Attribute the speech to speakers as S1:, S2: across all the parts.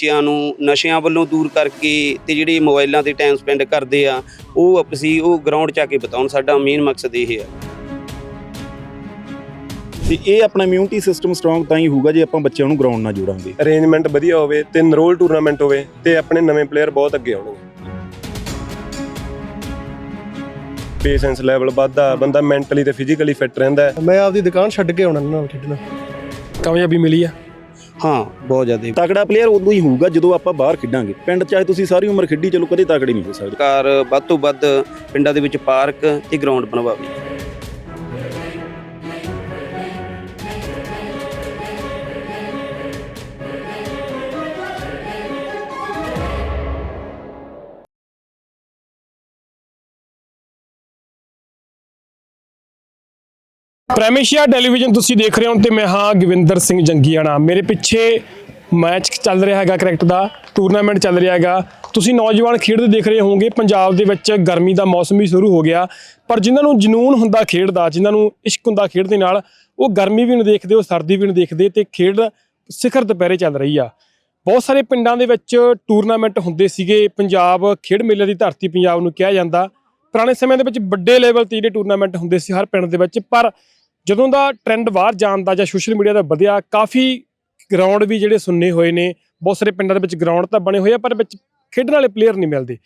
S1: ਬੱਚਿਆਂ ਨੂੰ ਨਸ਼ਿਆਂ ਵੱਲੋਂ ਦੂਰ ਕਰਕੇ ਤੇ ਜਿਹੜੇ ਮੋਬਾਈਲਾਂ ਤੇ ਟਾਈਮ ਸਪੈਂਡ ਕਰਦੇ ਆ ਉਹ ਅਸੀਂ ਉਹ ਗਰਾਊਂਡ 'ਚ ਆ ਕੇ ਬਤਾਉਣ। ਸਾਡਾ ਮੇਨ ਮਕਸਦ ਇਹ ਹੈ।
S2: ਤੇ ਇਹ ਆਪਣਾ ਇਮਿਊਨਿਟੀ ਸਿਸਟਮ ਸਟਰੋਂਗ ਤਾਂ ਹੀ ਹੋਊਗਾ ਜੇ ਆਪਾਂ ਬੱਚਿਆਂ ਨੂੰ ਗਰਾਊਂਡ ਨਾਲ ਜੋੜਾਂਗੇ।
S3: ਅਰੇਂਜਮੈਂਟ ਵਧੀਆ ਹੋਵੇ ਤੇ ਨਰੋਲ ਟੂਰਨਾਮੈਂਟ ਹੋਵੇ ਤੇ ਆਪਣੇ ਨਵੇਂ ਪਲੇਅਰ ਬਹੁਤ ਅੱਗੇ ਆਉਣਗੇ। ਪੇਸ਼ੈਂਸ ਲੈਵਲ ਵੱਧਦਾ ਬੰਦਾ ਮੈਂਟਲੀ ਤੇ ਫਿਜ਼ੀਕਲੀ ਫਿੱਟ ਰਹਿੰਦਾ ਹੈ।
S4: ਮੈਂ ਆਪਦੀ ਦੁਕਾਨ ਛੱਡ ਕੇ ਆਉਣਾ ਇਹਨਾਂ ਨਾਲ ਖੇਡਣਾ।
S5: ਕਾਮਯਾਬੀ ਮਿਲੀ ਆ।
S1: ਹਾਂ, ਬਹੁਤ ਜ਼ਿਆਦਾ।
S2: ਤਕੜਾ ਪਲੇਅਰ ਉਦੋਂ ਹੀ ਹੋਊਗਾ ਜਦੋਂ ਆਪਾਂ ਬਾਹਰ ਖੇਡਾਂਗੇ। ਪਿੰਡ ਚਾਹੇ ਤੁਸੀਂ ਸਾਰੀ ਉਮਰ ਖੇਡੀ ਚਲੋ, ਕਦੇ ਤਕੜੇ ਨਹੀਂ ਹੋ ਸਕਦੇ।
S1: ਸਰਕਾਰ ਵੱਧ ਤੋਂ ਵੱਧ ਪਿੰਡਾਂ ਦੇ ਵਿੱਚ ਪਾਰਕ ਤੇ ਗਰਾਊਂਡ ਬਣਵਾਵੇ।
S5: ਪ੍ਰੈਮੀਸ਼ੀਆ ਟੈਲੀਵਿਜ਼ਨ ਤੁਸੀਂ ਦੇਖ ਰਹੇ ਹੋ ਤੇ ਮੈਂ ਹਾਂ ਗਵਿੰਦਰ ਸਿੰਘ ਜੰਗੀਆਣਾ। ਮੇਰੇ ਪਿੱਛੇ ਮੈਚ ਚੱਲ ਰਿਹਾ ਹੈਗਾ ਕ੍ਰਿਕਟ ਦਾ ਟੂਰਨਾਮੈਂਟ ਚੱਲ ਰਿਹਾ ਹੈਗਾ। ਤੁਸੀਂ ਨੌਜਵਾਨ ਖੇਡਦੇ ਦੇਖ ਰਹੇ ਹੋਵੋਗੇ, ਪੰਜਾਬ ਦੇ ਵਿੱਚ ਗਰਮੀ ਦਾ ਮੌਸਮ ਵੀ ਸ਼ੁਰੂ ਹੋ ਗਿਆ। ਪਰ ਜਿਨ੍ਹਾਂ ਨੂੰ ਜਨੂਨ ਹੁੰਦਾ ਖੇਡ ਦਾ ਜਿਨ੍ਹਾਂ ਨੂੰ ਇਸ਼ਕ ਹੁੰਦਾ ਖੇਡ ਦੇ ਨਾਲ, ਉਹ ਗਰਮੀ ਵੀ ਨਹੀਂ ਦੇਖਦੇ, ਉਹ ਸਰਦੀ ਵੀ ਨਹੀਂ ਦੇਖਦੇ ਤੇ ਖੇਡ ਸਿਖਰ ਦੁਪਹਿਰੇ ਚੱਲ ਰਹੀ ਆ। ਬਹੁਤ ਸਾਰੇ ਪਿੰਡਾਂ ਦੇ ਵਿੱਚ ਟੂਰਨਾਮੈਂਟ ਹੁੰਦੇ ਸੀਗੇ। ਪੰਜਾਬ ਖੇਡ ਮੇਲੇ ਦੀ ਧਰਤੀ ਪੰਜਾਬ ਨੂੰ ਕਿਹਾ ਜਾਂਦਾ। ਪੁਰਾਣੇ ਸਮੇਂ ਦੇ ਵਿੱਚ ਵੱਡੇ ਲੈਵਲ ਤੇ ਜਿਹੜੇ ਟੂਰਨਾਮੈਂਟ ਹੁੰਦੇ ਸੀ ਹਰ ਪਿੰਡ ਦੇ ਵਿੱਚ, ਪਰ ਜਦੋਂ ਦਾ ਟ੍ਰੈਂਡ ਬਾਹਰ ਜਾਣ ਦਾ ਜਾਂ ਸੋਸ਼ਲ ਮੀਡੀਆ ਦਾ ਵਧਿਆ, ਕਾਫੀ ਗਰਾਊਂਡ ਵੀ ਜਿਹੜੇ ਸੁੰਨੇ ਹੋਏ ਨੇ, ਬਹੁਤ ਸਾਰੇ ਪਿੰਡਾਂ ਦੇ ਵਿੱਚ ਗਰਾਊਂਡ ਤਾਂ ਬਣੇ ਹੋਏ ਆ, ਪਰ ਵਿੱਚ ਖੇਡਣ ਵਾਲੇ ਪਲੇਅਰ ਨਹੀਂ ਮਿਲਦੇ।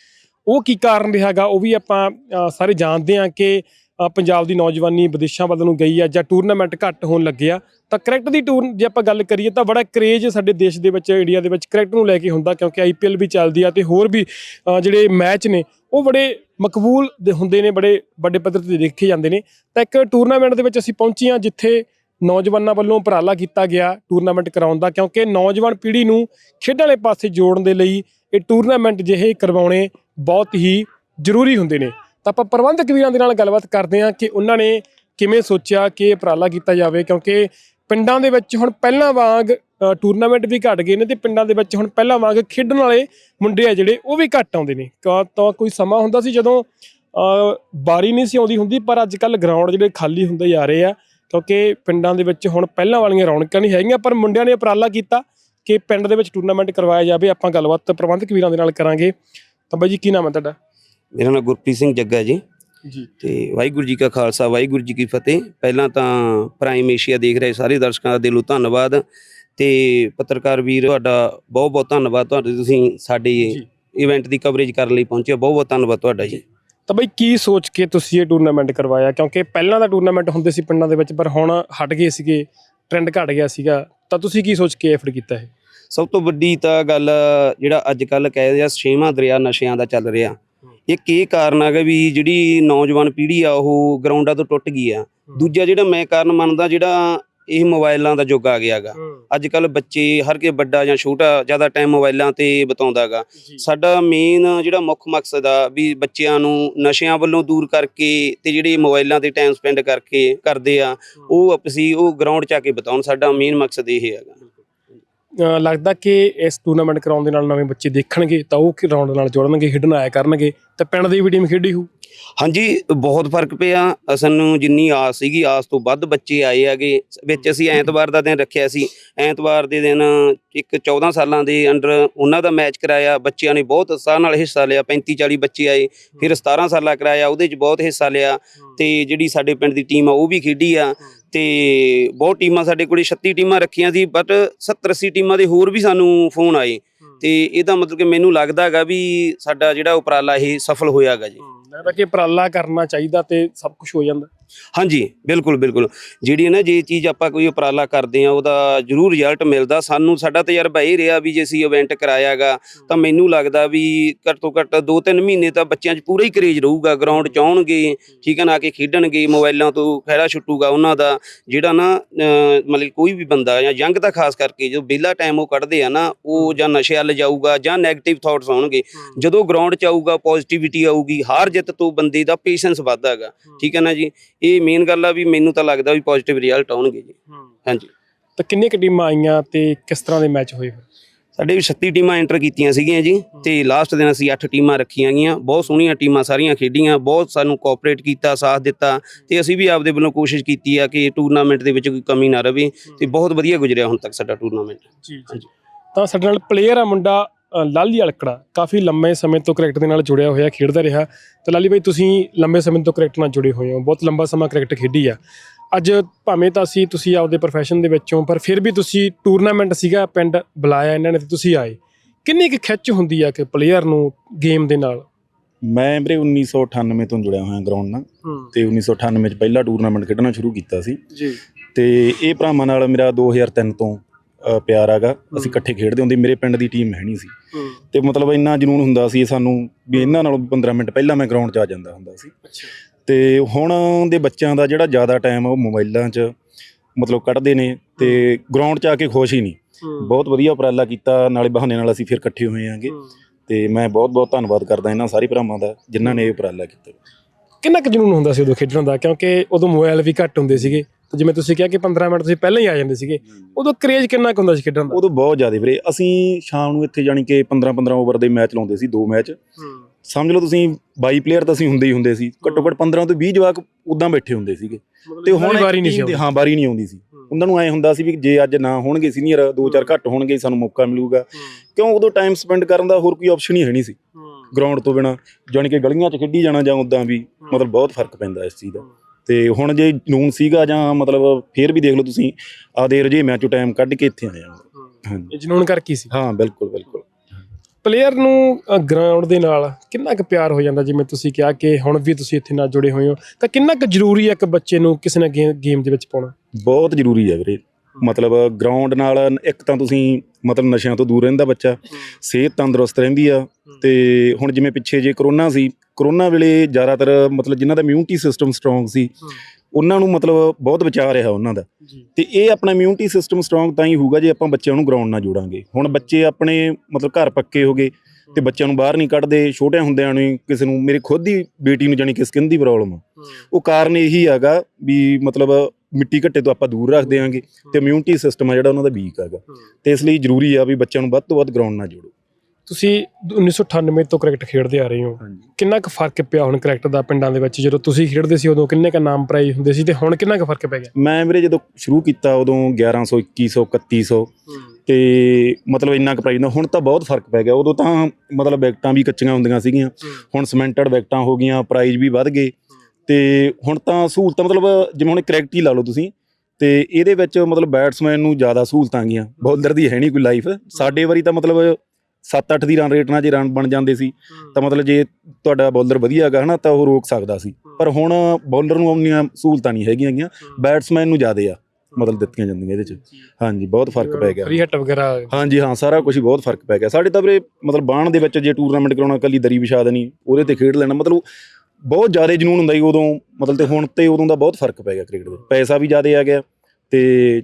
S5: ਉਹ ਕੀ ਕਾਰਨ ਰਿਹਾਗਾ, ਉਹ ਵੀ ਆਪਾਂ ਸਾਰੇ ਜਾਣਦੇ ਹਾਂ ਕਿ ਪੰਜਾਬ ਦੀ ਨੌਜਵਾਨੀ ਵਿਦੇਸ਼ਾਂ ਵੱਲ ਨੂੰ ਗਈ ਆ ਜਾਂ ਟੂਰਨਾਮੈਂਟ ਘੱਟ ਹੋਣ ਲੱਗੇ ਆ, ਤਾਂ ਕ੍ਰਿਕਟ ਦੀ ਟੂਰ ਜੇ ਆਪਾਂ ਗੱਲ ਕਰੀਏ ਤਾਂ ਬੜਾ ਕਰੇਜ ਸਾਡੇ ਦੇਸ਼ ਦੇ ਵਿੱਚ, ਇੰਡੀਆ ਦੇ ਵਿੱਚ ਕ੍ਰਿਕਟ ਨੂੰ ਲੈ ਕੇ ਹੁੰਦਾ, ਕਿਉਂਕਿ ਆਈਪੀਐਲ ਵੀ ਚੱਲਦੀ ਆ ਤੇ ਹੋਰ ਵੀ ਜਿਹੜੇ ਮੈਚ ਨੇ, ਉਹ ਬੜੇ ਮਕਬੂਲ ਦੇ ਹੁੰਦੇ ਨੇ, ਬੜੇ ਵੱਡੇ ਪੱਧਰ ਤੇ ਦੇਖੇ ਜਾਂਦੇ ਨੇ। ਤਾਂ ਇੱਕ ਟੂਰਨਾਮੈਂਟ ਦੇ ਵਿੱਚ ਅਸੀਂ ਪਹੁੰਚੇ ਹਾਂ, ਜਿੱਥੇ ਨੌਜਵਾਨਾਂ ਵੱਲੋਂ ਉਪਰਾਲਾ ਕੀਤਾ ਗਿਆ ਟੂਰਨਾਮੈਂਟ ਕਰਾਉਣ ਦਾ, ਕਿਉਂਕਿ ਨੌਜਵਾਨ ਪੀੜ੍ਹੀ ਨੂੰ ਖੇਡਾਂ ਵਾਲੇ ਪਾਸੇ ਜੋੜਨ ਦੇ ਲਈ ਇਹ ਟੂਰਨਾਮੈਂਟ ਜਿਹੇ ਕਰਵਾਉਣੇ ਬਹੁਤ ਹੀ ਜ਼ਰੂਰੀ ਹੁੰਦੇ ਨੇ। ਤਾਂ ਆਪਾਂ ਪ੍ਰਬੰਧਕ ਵੀਰਾਂ ਦੇ ਨਾਲ ਗੱਲਬਾਤ ਕਰਦੇ ਹਾਂ ਕਿ ਉਹਨਾਂ ਨੇ ਕਿਵੇਂ ਸੋਚਿਆ ਕਿ ਇਹ ਉਪਰਾਲਾ ਕੀਤਾ ਜਾਵੇ, ਕਿਉਂਕਿ ਪਿੰਡਾਂ ਦੇ ਵਿੱਚ ਹੁਣ ਪਹਿਲਾਂ ਵਾਂਗ ਟੂਰਨਾਮੈਂਟ ਵੀ ਘਟ ਗਏ ਨੇ ਤੇ ਪਿੰਡਾਂ ਦੇ ਵਿੱਚ ਹੁਣ ਪਹਿਲਾਂ ਵਾਂਗ ਖੇਡਣ ਵਾਲੇ ਮੁੰਡੇ ਆ ਜਿਹੜੇ, ਉਹ ਵੀ ਘੱਟ ਆਉਂਦੇ ਨੇ। ਕਾ- ਤਾਂ ਕੋਈ ਸਮਾਂ ਹੁੰਦਾ ਸੀ ਜਦੋਂ ਬਾਰੀ ਨਹੀਂ ਸੀ ਆਉਂਦੀ ਹੁੰਦੀ, ਪਰ ਅੱਜ ਕੱਲ ਗਰਾਊਂਡ ਜਿਹੜੇ ਖਾਲੀ ਹੁੰਦੇ ਜਾ ਰਹੇ ਆ, ਕਿਉਂਕਿ ਪਿੰਡਾਂ ਦੇ ਵਿੱਚ ਹੁਣ ਪਹਿਲਾਂ ਵਾਲੀਆਂ ਰੌਣਕਾਂ ਨਹੀਂ ਹੈਗੀਆਂ, ਪਰ ਮੁੰਡਿਆਂ ਨੇ ਉਪਰਾਲਾ ਕੀਤਾ ਕਿ ਪਿੰਡ ਦੇ ਵਿੱਚ ਟੂਰਨਾਮੈਂਟ ਕਰਵਾਇਆ ਜਾਵੇ। ਆਪਾਂ ਗੱਲਬਾਤ ਪ੍ਰਬੰਧਕ ਵੀਰਾਂ ਦੇ ਨਾਲ ਕਰਾਂਗੇ। ਤਾਂ ਬਾਈ ਜੀ, ਕੀ ਨਾਮ ਹੈ ਤੁਹਾਡਾ?
S1: ਮੇਰਾ ਨਾਮ ਗੁਰਪ੍ਰੀਤ ਸਿੰਘ ਜੱਗਾ ਜੀ।
S5: ਜੀ।
S1: ਤੇ ਵਾਹਿਗੁਰੂ ਜੀ ਕਾ ਖਾਲਸਾ ਵਾਹਿਗੁਰੂ ਜੀ ਕੀ ਫਤਿਹ। ਪਹਿਲਾਂ ਤਾਂ ਪ੍ਰਾਈਮ ਏਸ਼ੀਆ ਦੇਖ ਰਹੇ ਸਾਰੇ ਦਰਸ਼ਕਾਂ ਦਾ ਦਿਲੋਂ ਧੰਨਵਾਦ ਤੇ ਪੱਤਰਕਾਰ ਵੀਰ ਤੁਹਾਡਾ ਬਹੁਤ ਬਹੁਤ ਧੰਨਵਾਦ। ਤੁਹਾਡੇ ਤੁਸੀਂ ਸਾਡੇ। ਇਵੈਂਟ ਦੀ ਕਵਰੇਜ ਕਰਨ ਲਈ ਪਹੁੰਚੇ ਬਹੁਤ ਬਹੁਤ ਧੰਨਵਾਦ ਤੁਹਾਡਾ ਜੀ।
S5: ਤਾਂ ਬਈ ਕੀ ਸੋਚ ਕੇ ਤੁਸੀਂ ਇਹ ਟੂਰਨਾਮੈਂਟ ਕਰਵਾਇਆ? ਕਿਉਂਕਿ ਪਹਿਲਾਂ ਦਾ ਟੂਰਨਾਮੈਂਟ ਹੁੰਦੇ ਸੀ ਪਿੰਡਾਂ ਦੇ ਵਿੱਚ ਪਰ ਹੁਣ ਹਟ ਗਏ ਸੀਗੇ ਟ੍ਰੈਂਡ ਘਟ ਗਿਆ ਸੀਗਾ। ਤਾਂ ਤੁਸੀਂ ਕੀ ਸੋਚ ਕੇ ਐਫਰਟ ਕੀਤਾ ਇਹ?
S1: ਸਭ ਤੋਂ ਵੱਡੀ ਤਾਂ ਗੱਲ ਜਿਹੜਾ ਅੱਜ ਕੱਲ ਕਹਿ ਰਿਹਾ ਛੇਵਾਂ ਦਰਿਆ ਨਸ਼ਿਆਂ ਦਾ ਚੱਲ ਰਿਹਾ। ਇਹ ਕਾਰਨ ਹੈਗਾ ਵੀ ਜਿਹੜੀ ਨੌਜਵਾਨ ਪੀੜ੍ਹੀ ਆ ਉਹ ਗਰਾਊਂਡਾਂ ਤੋਂ ਟੁੱਟ ਗਈ ਆ। ਦੂਜਾ ਜਿਹੜਾ ਮੈਂ ਕਾਰਨ ਮੰਨਦਾ ਜਿਹੜਾ ਇਹ ਮੋਬਾਈਲਾਂ ਦਾ ਯੁੱਗ ਆ ਗਿਆਗਾ। ਅੱਜ ਕੱਲ ਬੱਚੇ ਹਰ ਕੇ ਵੱਡਾ ਜਾਂ ਛੋਟਾ ਜ਼ਿਆਦਾ ਟਾਈਮ ਮੋਬਾਈਲਾਂ ਤੇ ਬਿਤਾਉਂਦਾਗਾ। ਸਾਡਾ ਮੇਨ ਜਿਹੜਾ ਮੁੱਖ ਮਕਸਦ ਆ ਵੀ ਬੱਚਿਆਂ ਨੂੰ ਨਸ਼ਿਆਂ ਵੱਲੋਂ ਦੂਰ ਕਰਕੇ ਤੇ ਜਿਹੜੇ ਮੋਬਾਈਲਾਂ ਤੇ ਟਾਈਮ ਸਪੈਂਡ ਕਰਕੇ ਕਰਦੇ ਆ ਉਹ ਅਸੀਂ ਉਹ ਗਰਾਊਂਡ 'ਚ ਆ ਕੇ ਬਿਤਾਉਣ। ਸਾਡਾ ਮੇਨ ਮਕਸਦ ਇਹ ਹੈਗਾ।
S5: ਲੱਗਦਾ ਕਿ ਇਸ ਟੂਰਨਾਮੈਂਟ ਕਰਾਉਣ ਦੇ ਨਾਲ ਨਵੇਂ ਬੱਚੇ ਦੇਖਣਗੇ, ਤਾਂ ਉਹ ਗਰਾਊਂਡ ਨਾਲ ਜੁੜਨਗੇ ਖੇਡਣ ਆਇਆ ਕਰਨਗੇ, ਤੇ ਪਿੰਡ ਦੀ ਵੀ ਟੀਮ ਖੇਡੀ ਹੋਊ।
S1: ਹਾਂਜੀ, ਬਹੁਤ ਫ਼ਰਕ ਪਿਆ। ਸਾਨੂੰ ਜਿੰਨੀ ਆਸ ਸੀਗੀ, ਆਸ ਤੋਂ ਵੱਧ ਬੱਚੇ ਆਏ ਹੈਗੇ। ਵਿੱਚ ਅਸੀਂ ਐਤਵਾਰ ਦਾ ਦਿਨ ਰੱਖਿਆ ਸੀ। ਐਤਵਾਰ ਦੇ ਦਿਨ ਇੱਕ 14 ਸਾਲਾਂ ਦੇ ਅੰਡਰ ਉਹਨਾਂ ਦਾ ਮੈਚ ਕਰਾਇਆ। ਬੱਚਿਆਂ ਨੇ ਬਹੁਤ ਉਤਸ਼ਾਹ ਨਾਲ ਹਿੱਸਾ ਲਿਆ। 35 40 ਬੱਚੇ ਆਏ। ਫਿਰ 17 ਸਾਲਾਂ ਕਰਾਇਆ। ਉਹਦੇ 'ਚ ਬਹੁਤ ਹਿੱਸਾ ਲਿਆ। ਤੇ ਜਿਹੜੀ ਸਾਡੇ ਪਿੰਡ ਦੀ ਟੀਮ ਆ, ਉਹ ਵੀ ਖੇਡੀ ਆ। ਤੇ ਬਹੁਤ ਟੀਮਾਂ ਸਾਡੇ ਕੋਲੇ 36 ਟੀਮਾਂ ਰੱਖੀਆਂ ਸੀ ਬਟ 70 80 ਟੀਮਾਂ ਦੇ ਹੋਰ ਵੀ ਸਾਨੂੰ ਫੋਨ ਆਏ। ਤੇ ਇਹਦਾ ਮਤਲਬ ਕਿ ਮੈਨੂੰ ਲੱਗਦਾ ਹੈਗਾ ਵੀ ਸਾਡਾ ਜਿਹੜਾ ਉਪਰਾਲਾ ਇਹ ਸਫਲ ਹੋਇਆਗਾ ਜੀ।
S5: ਲੱਗਦਾ ਕਿ ਉਪਰਾਲਾ ਕਰਨਾ ਚਾਹੀਦਾ ਤੇ ਸਭ ਕੁਝ ਹੋ ਜਾਂਦਾ।
S1: ਹਾਂਜੀ, ਬਿਲਕੁਲ ਬਿਲਕੁਲ। ਜਿਹੜੀ ਨਾ, ਜੇ ਚੀਜ਼ ਆਪਾਂ ਕੋਈ ਉਪਰਾਲਾ ਕਰਦੇ ਆ ਉਹਦਾ ਜ਼ਰੂਰ ਰਿਜ਼ਲਟ ਮਿਲਦਾ। ਸਾਨੂੰ, ਸਾਡਾ ਤਜਰਬਾ ਇਹ ਰਿਹਾ ਵੀ ਜੇ ਅਸੀਂ ਇਵੈਂਟ ਕਰਾਇਆਗਾ, ਤਾਂ ਮੈਨੂੰ ਲੱਗਦਾ ਵੀ ਘੱਟ ਤੋਂ ਘੱਟ 2-3 ਮਹੀਨੇ ਤਾਂ ਬੱਚਿਆਂ 'ਚ ਪੂਰਾ ਹੀ ਕਰੇਜ ਰਹੂਗਾ। ਗਰਾਊਂਡ 'ਚ ਆਉਣਗੇ, ਠੀਕ ਹੈ ਨਾ ਆ ਕੇ ਖੇਡਣਗੇ ਮੋਬਾਈਲਾਂ ਤੋਂ ਖਹਿੜਾ ਛੁੱਟੂਗਾ ਉਹਨਾਂ ਦਾ। ਜਿਹੜਾ ਨਾ ਮਤਲਬ ਕੋਈ ਵੀ ਬੰਦਾ ਜਾਂ ਯੰਗ ਤਾਂ ਖਾਸ ਕਰਕੇ ਜੋ ਵਿਹਲਾ ਟਾਈਮ ਉਹ ਕੱਢਦੇ ਆ ਨਾ, ਉਹ ਜਾਂ ਨਸ਼ੇ ਵੱਲ ਜਾਊਗਾ ਜਾਂ 네ਗੇਟਿਵ ਥਾਟਸ ਆਉਣਗੇ। ਜਦੋਂ ਗਰਾਊਂਡ 'ਚ ਆਊਗਾ ਪੋਜ਼ਿਟਿਵਿਟੀ ਆਊਗੀ, ਹਾਰ ਜਿੱਤ ਤੋਂ ਬੰਦੇ ਦਾ ਪੇਸ਼ੈਂਸ ਵੱਧਦਾ ਹੈਗਾ ਠੀਕ ਹੈ ਨਾ ਜੀ? ਇਹ ਮੇਨ ਗੱਲ ਆ ਵੀ ਮੈਨੂੰ ਤਾਂ ਲੱਗਦਾ ਵੀ ਪੋਜ਼ਿਟਿਵ ਰਿਜ਼ਲਟ ਆਉਣਗੇ ਜੀ। ਹਾਂਜੀ।
S5: ਤਾਂ ਕਿੰਨੇ ਕੁ ਟੀਮਾਂ ਆਈਆਂ ਤੇ ਕਿਸ ਤਰ੍ਹਾਂ ਦੇ ਮੈਚ ਹੋਏ?
S1: ਸਾਡੇ ਵੀ 36 ਟੀਮਾਂ ਐਂਟਰ ਕੀਤੀਆਂ ਸੀਗੀਆਂ ਜੀ ਤੇ ਲਾਸਟ ਦਿਨ ਅਸੀਂ 8 ਟੀਮਾਂ ਰੱਖੀਆਂ ਗਈਆਂ। ਬਹੁਤ ਸੋਹਣੀਆਂ ਟੀਮਾਂ ਸਾਰੀਆਂ ਖੇਡੀਆਂ ਬਹੁਤ ਸਾਨੂੰ ਕੋਆਪਰੇਟ ਕੀਤਾ ਸਾਥ ਦਿੱਤਾ ਤੇ ਅਸੀਂ ਵੀ ਆਪਦੇ ਵੱਲੋਂ ਕੋਸ਼ਿਸ਼ ਕੀਤੀ ਆ ਕਿ ਟੂਰਨਾਮੈਂਟ ਦੇ ਵਿੱਚ ਕੋਈ ਕਮੀ ਨਾ ਰਵੇ ਤੇ ਬਹੁਤ ਵਧੀਆ ਗੁਜ਼ਰਿਆ ਹੁਣ ਤੱਕ ਸਾਡਾ ਟੂਰਨਾਮੈਂਟ
S5: ਜੀ
S1: ਹਾਂਜੀ।
S5: ਤਾਂ ਸਾਡੇ ਨਾਲ ਪਲੇਅਰ ਆ ਮੁੰਡਾ ਲਾਲੀ ਅਲਕੜਾ ਕਾਫੀ ਲੰਮੇ ਸਮੇਂ ਤੋਂ ਕ੍ਰਿਕਟ ਦੇ ਨਾਲ ਜੁੜਿਆ ਹੋਇਆ ਖੇਡਦਾ ਰਿਹਾ। ਤਾਂ ਲਾਲੀ ਭਾਈ ਤੁਸੀਂ ਲੰਬੇ ਸਮੇਂ ਤੋਂ ਕ੍ਰਿਕਟ ਨਾਲ ਜੁੜੇ ਹੋਏ ਹੋ। ਬਹੁਤ ਲੰਬਾ ਸਮਾਂ ਕ੍ਰਿਕਟ ਖੇਡੀ ਆ। ਅੱਜ ਭਾਵੇਂ ਤਾਂ ਅਸੀਂ ਤੁਸੀਂ ਆਪਦੇ profession ਦੇ ਵਿੱਚੋਂ ਪਰ ਫਿਰ ਵੀ ਤੁਸੀਂ ਟੂਰਨਾਮੈਂਟ ਸੀਗਾ ਪਿੰਡ ਬੁਲਾਇਆ ਇਹਨਾਂ ਨੇ ਤੇ ਤੁਸੀਂ ਆਏ। ਕਿੰਨੀ ਕੁ ਖਿੱਚ ਹੁੰਦੀ ਆ ਕਿ ਪਲੇਅਰ ਨੂੰ ਗੇਮ ਦੇ ਨਾਲ?
S2: ਮੈਂ ਵੀਰੇ 1998 ਤੋਂ ਜੁੜਿਆ ਹੋਇਆ ਗਰਾਊਂਡ ਨਾਲ। ਤੇ 1998 ਚ ਪਹਿਲਾ ਟੂਰਨਾਮੈਂਟ ਖੇਡਣਾ ਸ਼ੁਰੂ ਕੀਤਾ ਸੀ।
S5: ਜੀ।
S2: ਤੇ ਇਹ ਭਰਾਵਾਂ ਨਾਲ ਮੇਰਾ 2003 ਤੋਂ ਅ, ਪਿਆਰ ਹੈਗਾ। ਅਸੀਂ ਇਕੱਠੇ ਖੇਡਦੇ ਹੁੰਦੇ ਮੇਰੇ ਪਿੰਡ ਦੀ ਟੀਮ ਹੈ ਨਹੀਂ ਸੀ। ਤੇ ਮਤਲਬ ਇੰਨਾ ਜਨੂਨ ਹੁੰਦਾ ਸੀ ਸਾਨੂੰ ਵੀ ਇਹਨਾਂ ਨਾਲੋਂ ਵੀ 15 ਮਿੰਟ ਪਹਿਲਾਂ ਮੈਂ ਗਰਾਊਂਡ 'ਚ ਆ ਜਾਂਦਾ ਹੁੰਦਾ ਸੀ।
S5: ਅੱਛਾ।
S2: ਤੇ ਹੁਣ ਦੇ ਬੱਚਿਆਂ ਦਾ ਜਿਹੜਾ ਜ਼ਿਆਦਾ ਟਾਈਮ ਉਹ ਮੋਬਾਈਲਾਂ 'ਚ ਮਤਲਬ ਕੱਢਦੇ ਨੇ ਤੇ ਗਰਾਊਂਡ 'ਚ ਆ ਕੇ ਖੁਸ਼ ਹੀ ਨਹੀਂ। ਬਹੁਤ ਵਧੀਆ ਉਪਰਾਲਾ ਕੀਤਾ ਨਾਲੇ ਬਹਾਨੇ ਨਾਲ ਅਸੀਂ ਫਿਰ ਇਕੱਠੇ ਹੋਏ ਆਂਗੇ ਤੇ ਮੈਂ ਬਹੁਤ ਬਹੁਤ ਧੰਨਵਾਦ ਕਰਦਾ ਇਹਨਾਂ ਸਾਰੇ ਭਰਾਵਾਂ ਦਾ ਜਿਨ੍ਹਾਂ ਨੇ ਇਹ ਉਪਰਾਲਾ ਕੀਤਾ।
S5: ਕਿੰਨਾ ਕੁ ਜਨੂਨ ਹੁੰਦਾ ਸੀ ਉਦੋਂ ਖੇਡਣ ਦਾ? ਕਿਉਂਕਿ ਉਦੋਂ ਮੋਬਾਈਲ ਵੀ ਘੱਟ ਹੁੰਦੇ ਸੀਗੇ। ਤੇ ਜਿਵੇਂ ਤੁਸੀਂ ਕਿਹਾ ਕਿ 15 ਮਿੰਟ ਤੁਸੀਂ ਪਹਿਲਾਂ ਹੀ ਆ ਜਾਂਦੇ ਸੀਗੇ ਉਦੋਂ ਕਰੇਜ ਕਿੰਨਾ ਕੁ ਹੁੰਦਾ ਸੀ ਖੇਡਣ ਦਾ?
S2: ਉਦੋਂ ਬਹੁਤ ਜ਼ਿਆਦਾ ਵੀਰੇ। ਅਸੀਂ ਸ਼ਾਮ ਨੂੰ ਇੱਥੇ ਜਾਣੀ ਕਿ 15 15 ਓਵਰ ਦੇ ਮੈਚ ਲਾਉਂਦੇ ਸੀ ਦੋ ਮੈਚ। ਸਮਝ ਲਓ ਤੁਸੀਂ 22 ਪਲੇਅਰ ਤਾਂ ਅਸੀਂ ਹੁੰਦੇ ਹੀ ਹੁੰਦੇ ਸੀ। ਘੱਟੋ ਘੱਟ 15 ਤੋਂ 20 ਜਵਾਕ ਉਦਾਂ ਬੈਠੇ ਹੁੰਦੇ ਸੀਗੇ। ਤੇ ਹੁਣ
S5: ਵਾਰੀ ਨਹੀਂ ਸੀ
S2: ਹਾਂ ਵਾਰੀ ਨਹੀਂ ਆਉਂਦੀ ਸੀ। ਉਹਨਾਂ ਨੂੰ ਐ ਹੁੰਦਾ ਸੀ ਵੀ ਜੇ ਅੱਜ ਨਾ ਹੋਣਗੇ ਸੀਨੀਅਰ ਦੋ ਚਾਰ ਘੱਟ ਹੋਣਗੇ ਸਾਨੂੰ ਮੌਕਾ ਮਿਲੂਗਾ। ਕਿਉਂ ਉਦੋਂ ਟਾਈਮ ਸਪੈਂਡ ਕਰਨ ਦਾ ਹੋਰ ਕੋਈ ਆਪਸ਼ਨ ਹੀ ਹੈ ਨਹੀਂ ਸੀ। ਗਰਾਊਂਡ ਤੋਂ ਬਿਨਾ ਜਾਣੀ ਕਿ ਗਲੀਆਂ 'ਚ ਖੇਡੀ ਜਾਣਾ ਜਾਂ ਉਦਾਂ ਵੀ ਮਤਲਬ ਬਹੁਤ ਫ਼ਰਕ ਪੈਂਦਾ ਇਸ ਚੀਜ਼ ਦਾ। ਤੇ ਹੁਣ ਜੇ ਨੂਨ ਸੀਗਾ ਜਾਂ ਮਤਲਬ ਫੇਰ ਵੀ ਦੇਖ ਲਓ ਤੁਸੀਂ ਆਦੇ ਰਜੇਮਿਆਂ ਚੋਂ ਟਾਈਮ ਕੱਢ ਕੇ ਇੱਥੇ ਆਏ ਹਾਂ। ਹਾਂਜੀ।
S5: ਇਹ ਜਨੂਨ ਕਰਕੇ ਸੀ?
S2: ਹਾਂ ਬਿਲਕੁਲ ਬਿਲਕੁਲ।
S5: ਪਲੇਅਰ ਨੂੰ ਗਰਾਊਂਡ ਦੇ ਨਾਲ ਕਿੰਨਾ ਕੁ ਪਿਆਰ ਹੋ ਜਾਂਦਾ ਜਿਵੇਂ ਤੁਸੀਂ ਕਿਹਾ ਕਿ ਹੁਣ ਵੀ ਤੁਸੀਂ ਇੱਥੇ ਨਾਲ ਜੁੜੇ ਹੋਏ ਹੋ ਤਾਂ ਕਿੰਨਾ ਕੁ ਜ਼ਰੂਰੀ ਹੈ ਇੱਕ ਬੱਚੇ ਨੂੰ ਕਿਸੇ ਨਾ ਗੇਮ ਦੇ ਵਿੱਚ ਪਾਉਣਾ?
S2: ਬਹੁਤ ਜ਼ਰੂਰੀ ਹੈ ਵੀਰੇ। ਮਤਲਬ ਗਰਾਊਂਡ ਨਾਲ ਇੱਕ ਤਾਂ ਤੁਸੀਂ ਮਤਲਬ ਨਸ਼ਿਆਂ ਤੋਂ ਦੂਰ ਰਹਿੰਦਾ ਬੱਚਾ ਸਿਹਤ ਤੰਦਰੁਸਤ ਰਹਿੰਦੀ ਆ ਤੇ ਹੁਣ ਜਿਵੇਂ ਪਿੱਛੇ ਜੇ ਕਰੋਨਾ ਸੀ ਕਰੋਨਾ ਵੇਲੇ ਜ਼ਿਆਦਾਤਰ ਮਤਲਬ ਜਿਨ੍ਹਾਂ ਦਾ ਇਮਿਊਨਿਟੀ ਸਿਸਟਮ ਸਟਰੋਂਗ ਸੀ ਉਹਨਾਂ ਨੂੰ ਮਤਲਬ ਬਹੁਤ ਬਚਾ ਰਿਹਾ ਉਹਨਾਂ ਦਾ। ਤੇ ਇਹ ਆਪਣਾ ਇਮਿਊਨਿਟੀ ਸਿਸਟਮ ਸਟਰੋਂਗ ਤਾਂ ਹੀ ਹੋਊਗਾ ਜੇ ਆਪਾਂ ਬੱਚਿਆਂ ਨੂੰ ਗਰਾਊਂਡ ਨਾਲ ਜੋੜਾਂਗੇ। ਹੁਣ ਬੱਚੇ ਆਪਣੇ ਮਤਲਬ ਘਰ ਪੱਕੇ ਹੋ ਗਏ ਤੇ ਬੱਚਿਆਂ ਨੂੰ ਬਾਹਰ ਨਹੀਂ ਕੱਢਦੇ ਛੋਟੇ ਹੁੰਦਿਆਂ ਨੂੰ ਕਿਸੇ ਨੂੰ ਮੇਰੀ ਖੁਦ ਦੀ ਬੇਟੀ ਨੂੰ ਜਾਨੀ ਕਿ ਸਕਿਨ ਦੀ ਪ੍ਰੋਬਲਮ ਆ। ਉਹ ਕਾਰਨ ਇਹੀ ਹੈਗਾ ਵੀ ਮਤਲਬ ਮਿੱਟੀ ਘੱਟੇ ਤੋਂ ਆਪਾਂ ਦੂਰ ਰੱਖ ਦਿਆਂਗੇ ਤੇ ਇਮਿਊਨਿਟੀ ਸਿਸਟਮ ਆ ਜਿਹੜਾ ਉਹਨਾਂ ਦਾ ਵੀਕ ਹੈਗਾ। ਤੇ ਇਸ ਲਈ ਜ਼ਰੂਰੀ ਆ ਵੀ ਬੱਚਿਆਂ ਨੂੰ ਵੱਧ ਤੋਂ ਵੱਧ ਗਰਾਊਂਡ ਨਾਲ ਜੋੜੋ।
S5: ਤੁਸੀਂ 1998 ਤੋਂ ਕ੍ਰਿਕਟ ਖੇਡਦੇ ਆ ਰਹੇ ਹੋ। ਕਿੰਨਾ ਕੁ ਫ਼ਰਕ ਪਿਆ ਹੁਣ ਕ੍ਰਿਕਟ ਦਾ ਪਿੰਡਾਂ ਦੇ ਵਿੱਚ? ਜਦੋਂ ਤੁਸੀਂ ਖੇਡਦੇ ਸੀ ਉਦੋਂ ਕਿੰਨੇ ਕੁ ਨਾਮ ਪ੍ਰਾਈਜ਼ ਹੁੰਦੇ ਸੀ ਤੇ ਹੁਣ ਕਿੰਨਾ ਕੁ ਫ਼ਰਕ ਪੈ ਗਿਆ?
S2: ਮੈਂ ਵੀਰੇ ਜਦੋਂ ਸ਼ੁਰੂ ਕੀਤਾ ਉਦੋਂ 1100 2100 3100 ਤੇ ਮਤਲਬ ਇੰਨਾ ਕੁ ਪ੍ਰਾਈਸ ਦਾ ਹੁਣ ਤਾਂ ਬਹੁਤ ਫ਼ਰਕ ਪੈ ਗਿਆ। ਉਦੋਂ ਤਾਂ ਮਤਲਬ ਵਿਕਟਾਂ ਵੀ ਕੱਚੀਆਂ ਹੁੰਦੀਆਂ ਸੀਗੀਆਂ। ਹੁਣ ਸਿਮੈਂਟਡ ਵਿਕਟਾਂ ਹੋ ਗਈਆਂ ਪ੍ਰਾਈਜ਼ ਵੀ ਵੱਧ ਗਏ। ਤੇ ਹੁਣ ਤਾਂ ਸਹੂਲਤਾਂ ਮਤਲਬ ਜਿਵੇਂ ਹੁਣ ਕ੍ਰਿਕਟ ਹੀ ਲਾ ਲਓ ਤੁਸੀਂ ਤੇ ਇਹਦੇ ਵਿੱਚ ਮਤਲਬ ਬੈਟਸਮੈਨ ਨੂੰ ਜ਼ਿਆਦਾ ਸਹੂਲਤਾਂ ਆ ਗਈਆਂ। ਬੌਲਰ ਦੀ ਹੈ ਨਹੀਂ ਕੋਈ ਲਾਈਫ ਸਾਡੇ ਵਾਰੀ ਤਾਂ ਮਤਲਬ 7-8 ਦੀ ਰਨ ਰੇਟ ਨਾਲ ਜੇ ਰਨ ਬਣ ਜਾਂਦੇ ਸੀ ਤਾਂ ਮਤਲਬ ਜੇ ਤੁਹਾਡਾ ਬੌਲਰ ਵਧੀਆ ਹੈਗਾ ਹਨਾ ਤਾਂ ਉਹ ਰੋਕ ਸਕਦਾ ਸੀ। ਪਰ ਹੁਣ ਬੌਲਰ ਨੂੰ ਉਨੀਆਂ ਸਹੂਲਤਾਂ ਨਹੀਂ ਹੈਗੀਆਂ ਗੀਆਂ ਬੈਟਸਮੈਨ ਨੂੰ ਜ਼ਿਆਦੇ ਆ ਮਤਲਬ ਦਿੱਤੀਆਂ ਜਾਂਦੀਆਂ ਇਹਦੇ 'ਚ। ਹਾਂਜੀ ਬਹੁਤ ਫ਼ਰਕ ਪੈ ਗਿਆ।
S5: ਫ੍ਰੀ ਹਿੱਟ ਵਗੈਰਾ।
S2: ਹਾਂਜੀ ਹਾਂ ਸਾਰਾ ਕੁਝ ਬਹੁਤ ਫ਼ਰਕ ਪੈ ਗਿਆ। ਸਾਡੇ ਤਾਂ ਵੀਰੇ ਮਤਲਬ ਬਾਣ ਦੇ ਵਿੱਚ ਜੇ ਟੂਰਨਾਮੈਂਟ ਕਰਾਉਣਾ ਕੱਲੀ ਦਰੀ ਵਿਛਾ ਦੇਣੀ ਉਹਦੇ ਤੇ ਖੇਡ ਲੈਣਾ ਮਤਲਬ ਬਹੁਤ ਜ਼ਿਆਦਾ ਜਨੂਨ ਹੁੰਦਾ ਸੀ ਉਦੋਂ ਮਤਲਬ ਤੇ ਹੁਣ ਤੇ ਉਦੋਂ ਦਾ ਬਹੁਤ ਫ਼ਰਕ ਪੈ ਗਿਆ ਕ੍ਰਿਕਟ ਦੇ ਪੈਸਾ ਵੀ ਜ਼ਿਆਦਾ ਆ ਗਿਆ ਤੇ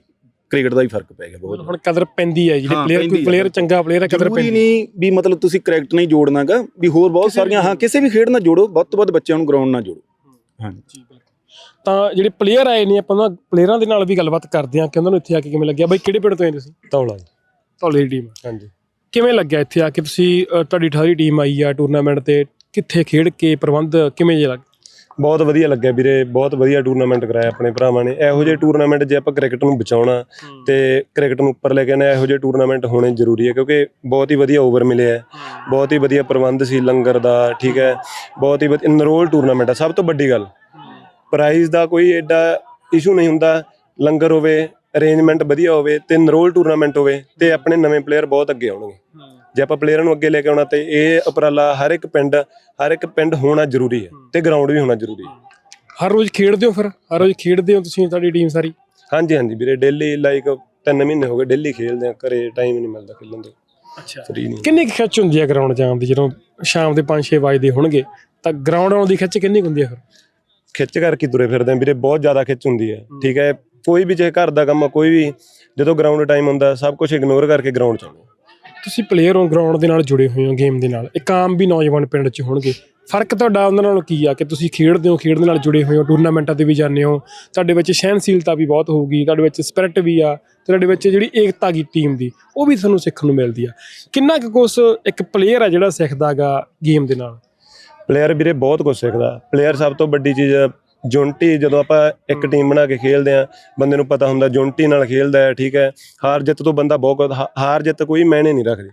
S2: ਕ੍ਰਿਕਟ ਦਾ ਵੀ ਫ਼ਰਕ ਪੈ ਗਿਆ ਬਹੁਤ
S5: ਹੁਣ ਕਦਰ ਪੈਂਦੀ ਹੈ ਜਿਹੜੇ
S2: ਹਾਂ,
S5: ਪਲੇਅਰ
S2: ਪੈਂਦੀ
S5: ਕੋਈ
S2: ਹੈ।
S5: ਪਲੇਅਰ ਚੰਗਾ ਪਲੇਅਰ ਹੈ ਕਦਰ
S2: ਜ਼ਰੂਰੀ
S5: ਪੈਂਦੀ
S2: ਨਹੀਂ ਵੀ ਮਤਲਬ ਤੁਸੀਂ ਕ੍ਰਿਕਟ ਨਹੀਂ ਜੋੜਨਾਗਾ ਵੀ ਹੋਰ ਬਹੁਤ ਸਾਰੀਆਂ ਹਾਂ ਕਿਸੇ ਵੀ ਖੇਡ ਨਾਲ ਜੋੜੋ ਵੱਧ ਤੋਂ ਵੱਧ ਬੱਚਿਆਂ ਨੂੰ ਗਰਾਊਂਡ ਨਾਲ ਜੋੜੋ। ਹਾਂਜੀ।
S5: ਤਾਂ ਜਿਹੜੇ ਪਲੇਅਰ ਆਏ ਨੇ ਆਪਾਂ ਉਹਨਾਂ ਪਲੇਅਰਾਂ ਦੇ ਨਾਲ ਵੀ ਗੱਲਬਾਤ ਕਰਦੇ ਹਾਂ ਕਿ ਉਹਨਾਂ ਨੂੰ ਇੱਥੇ ਆ ਕੇ ਕਿਵੇਂ ਲੱਗਿਆ? ਬਾਈ ਕਿਹੜੇ ਪਿੰਡ ਤੋਂ ਆਏ ਤੁਸੀਂ?
S3: ਤੌਲਾ ਜੀ।
S5: ਤੁਹਾਡੀ ਟੀਮ
S3: ਹਾਂਜੀ।
S5: ਕਿਵੇਂ ਲੱਗਿਆ ਇੱਥੇ ਆ ਕੇ? ਤੁਸੀਂ ਤੁਹਾਡੀ 18 ਟੀਮ ਆਈ ਆ ਟੂਰਨਾਮੈਂਟ ਤੇ ਕਿੱਥੇ ਖੇਡ ਕੇ ਪ੍ਰਬੰਧ ਕਿਵੇਂ ਜਿਹਾ ਲੱਗ
S3: ਬਹੁਤ ਵਧੀਆ ਲੱਗਿਆ ਵੀਰੇ ਬਹੁਤ ਵਧੀਆ ਟੂਰਨਾਮੈਂਟ ਕਰਾਇਆ ਆਪਣੇ ਭਰਾਵਾਂ ਨੇ। ਇਹੋ ਜਿਹੇ ਟੂਰਨਾਮੈਂਟ ਜੇ ਆਪਾਂ ਕ੍ਰਿਕਟ ਨੂੰ ਬਚਾਉਣਾ ਤੇ ਕ੍ਰਿਕਟ ਨੂੰ ਉੱਪਰ ਲੈ ਕੇ ਆਉਣਾ ਇਹੋ ਜਿਹੇ ਟੂਰਨਾਮੈਂਟ ਹੋਣੇ ਜ਼ਰੂਰੀ ਹੈ ਕਿਉਂਕਿ ਬਹੁਤ ਹੀ ਵਧੀਆ ਓਵਰ ਮਿਲੇ ਹੈ। ਬਹੁਤ ਹੀ ਵਧੀਆ ਪ੍ਰਬੰਧ ਸੀ ਲੰਗਰ ਦਾ ਠੀਕ ਹੈ। ਬਹੁਤ ਹੀ ਵਧੀਆ ਨਰੋਲ ਟੂਰਨਾਮੈਂਟ ਹੈ ਸਭ ਤੋਂ ਵੱਡੀ ਗੱਲ। ਪ੍ਰਾਈਜ਼ ਦਾ ਕੋਈ ਐਡਾ ਇਸ਼ੂ ਨਹੀਂ ਹੁੰਦਾ ਲੰਗਰ ਹੋਵੇ ਅਰੇਂਜਮੈਂਟ ਵਧੀਆ ਹੋਵੇ ਤੇ ਨਰੋਲ ਟੂਰਨਾਮੈਂਟ ਹੋਵੇ ਤੇ ਆਪਣੇ ਨਵੇਂ ਪਲੇਅਰ ਬਹੁਤ ਅੱਗੇ ਆਉਣਗੇ। ਜੇ ਆਪਾਂ ਪਲੇਅਰਾਂ ਨੂੰ ਅੱਗੇ ਲੈ ਕੇ ਆਉਣਾ ਤੇ ਇਹ ਉਪਰਾਲਾ ਹਰ ਇੱਕ ਪਿੰਡ ਹਰ ਇੱਕ ਪਿੰਡ ਹੋਣਾ ਜ਼ਰੂਰੀ ਹੈ ਤੇ ਗਰਾਊਂਡ ਵੀ ਹੋਣਾ ਜ਼ਰੂਰੀ ਹੈ।
S5: ਹਰ ਰੋਜ਼ ਖੇਡਦੇ ਹੋ ਫਿਰ? ਹਰ ਰੋਜ਼ ਖੇਡਦੇ ਹੋ ਤੁਸੀਂ ਤੁਹਾਡੀ ਟੀਮ ਸਾਰੀ?
S3: ਹਾਂਜੀ ਹਾਂਜੀ ਵੀਰੇ ਡੇਲੀ ਲਾਈਕ ਤਿੰਨ ਮਹੀਨੇ ਹੋ ਗਏ ਡੇਲੀ ਖੇਡਦੇ ਆ ਘਰੇ ਟਾਈਮ ਨਹੀਂ ਮਿਲਦਾ ਖੇਲਣ ਦਾ
S5: ਅੱਛਾ।
S3: ਫਰੀ ਨਹੀਂ।
S5: ਕਿੰਨੀ ਕੁ ਖਿੱਚ ਹੁੰਦੀ ਹੈ ਗਰਾਊਂਡ ਜਾਣ ਦੀ? ਜਦੋਂ ਸ਼ਾਮ ਦੇ 5-6 ਵਜੇ ਹੋਣਗੇ ਤਾਂ ਗਰਾਊਂਡ ਆਉਣ ਦੀ ਖਿੱਚ ਕਿੰਨੀ ਕੁ ਹੁੰਦੀ ਹੈ ਫਿਰ?
S3: ਖਿੱਚ ਕਰਕੇ ਤੁਰੇ ਫਿਰਦੇ ਆ ਵੀਰੇ ਬਹੁਤ ਜ਼ਿਆਦਾ ਖਿੱਚ ਹੁੰਦੀ ਹੈ। ਠੀਕ ਹੈ ਕੋਈ ਵੀ ਜੇ ਘਰ ਦਾ ਕੰਮ ਆ ਕੋਈ ਵੀ ਜਦੋਂ ਗਰਾਊਂਡ ਟਾਈਮ ਹੁੰਦਾ ਸਭ ਕੁਝ ਇਗਨੋਰ ਕਰਕੇ ਗਰਾਊਂਡ ਚ ਆਉਣਾ
S5: ਤੁਸੀਂ ਪਲੇਅਰ ਹੋ ਗਰਾਊਂਡ ਦੇ ਨਾਲ ਜੁੜੇ ਹੋਏ ਹੋ ਗੇਮ ਦੇ ਨਾਲ, ਇੱਕ ਆਮ ਵੀ ਨੌਜਵਾਨ ਪਿੰਡ 'ਚ ਹੋਣਗੇ। ਫ਼ਰਕ ਤੁਹਾਡਾ ਉਹਨਾਂ ਨਾਲੋਂ ਕੀ ਆ ਕਿ ਤੁਸੀਂ ਖੇਡਦੇ ਹੋ ਖੇਡ ਦੇ ਨਾਲ ਜੁੜੇ ਹੋਏ ਹੋ ਟੂਰਨਾਮੈਂਟਾਂ ਤੇ ਵੀ ਜਾਂਦੇ ਹੋ, ਤੁਹਾਡੇ ਵਿੱਚ ਸਹਿਨਸ਼ੀਲਤਾ ਵੀ ਬਹੁਤ ਹੋਊਗੀ, ਤੁਹਾਡੇ ਵਿੱਚ ਸਪਿਰਿਟ ਵੀ ਆ ਤੁਹਾਡੇ ਵਿੱਚ ਜਿਹੜੀ ਏਕਤਾ ਗੀ ਟੀਮ ਦੀ, ਉਹ ਵੀ ਤੁਹਾਨੂੰ ਸਿੱਖਣ ਨੂੰ ਮਿਲਦੀ ਆ। ਕਿੰਨਾ ਕੁ ਕੁਛ ਇੱਕ ਪਲੇਅਰ ਆ ਜਿਹੜਾ ਸਿੱਖਦਾਗਾ ਗੇਮ ਦੇ ਨਾਲ?
S3: ਪਲੇਅਰ ਵੀਰੇ ਬਹੁਤ ਕੁਝ ਸਿੱਖਦਾ। ਪਲੇਅਰ ਸਭ ਤੋਂ ਵੱਡੀ ਚੀਜ਼ ਜੁਨਟੀ ਜਦੋਂ ਆਪਾਂ ਇੱਕ ਟੀਮ ਬਣਾ ਕੇ ਖੇਲਦੇ ਆ ਬੰਦੇ ਨੂੰ ਪਤਾ ਹੁੰਦਾ ਜੁਨਟੀ ਨਾਲ ਖੇਲਦਾ ਹੈ ਠੀਕ ਹੈ। ਹਾਰ ਜਿੱਤ ਤੋਂ ਬੰਦਾ ਬਹੁਤ ਹਾ- ਹਾਰ ਜਿੱਤ ਕੋਈ ਮਾਇਨੇ ਨਹੀਂ ਰੱਖਦੀ।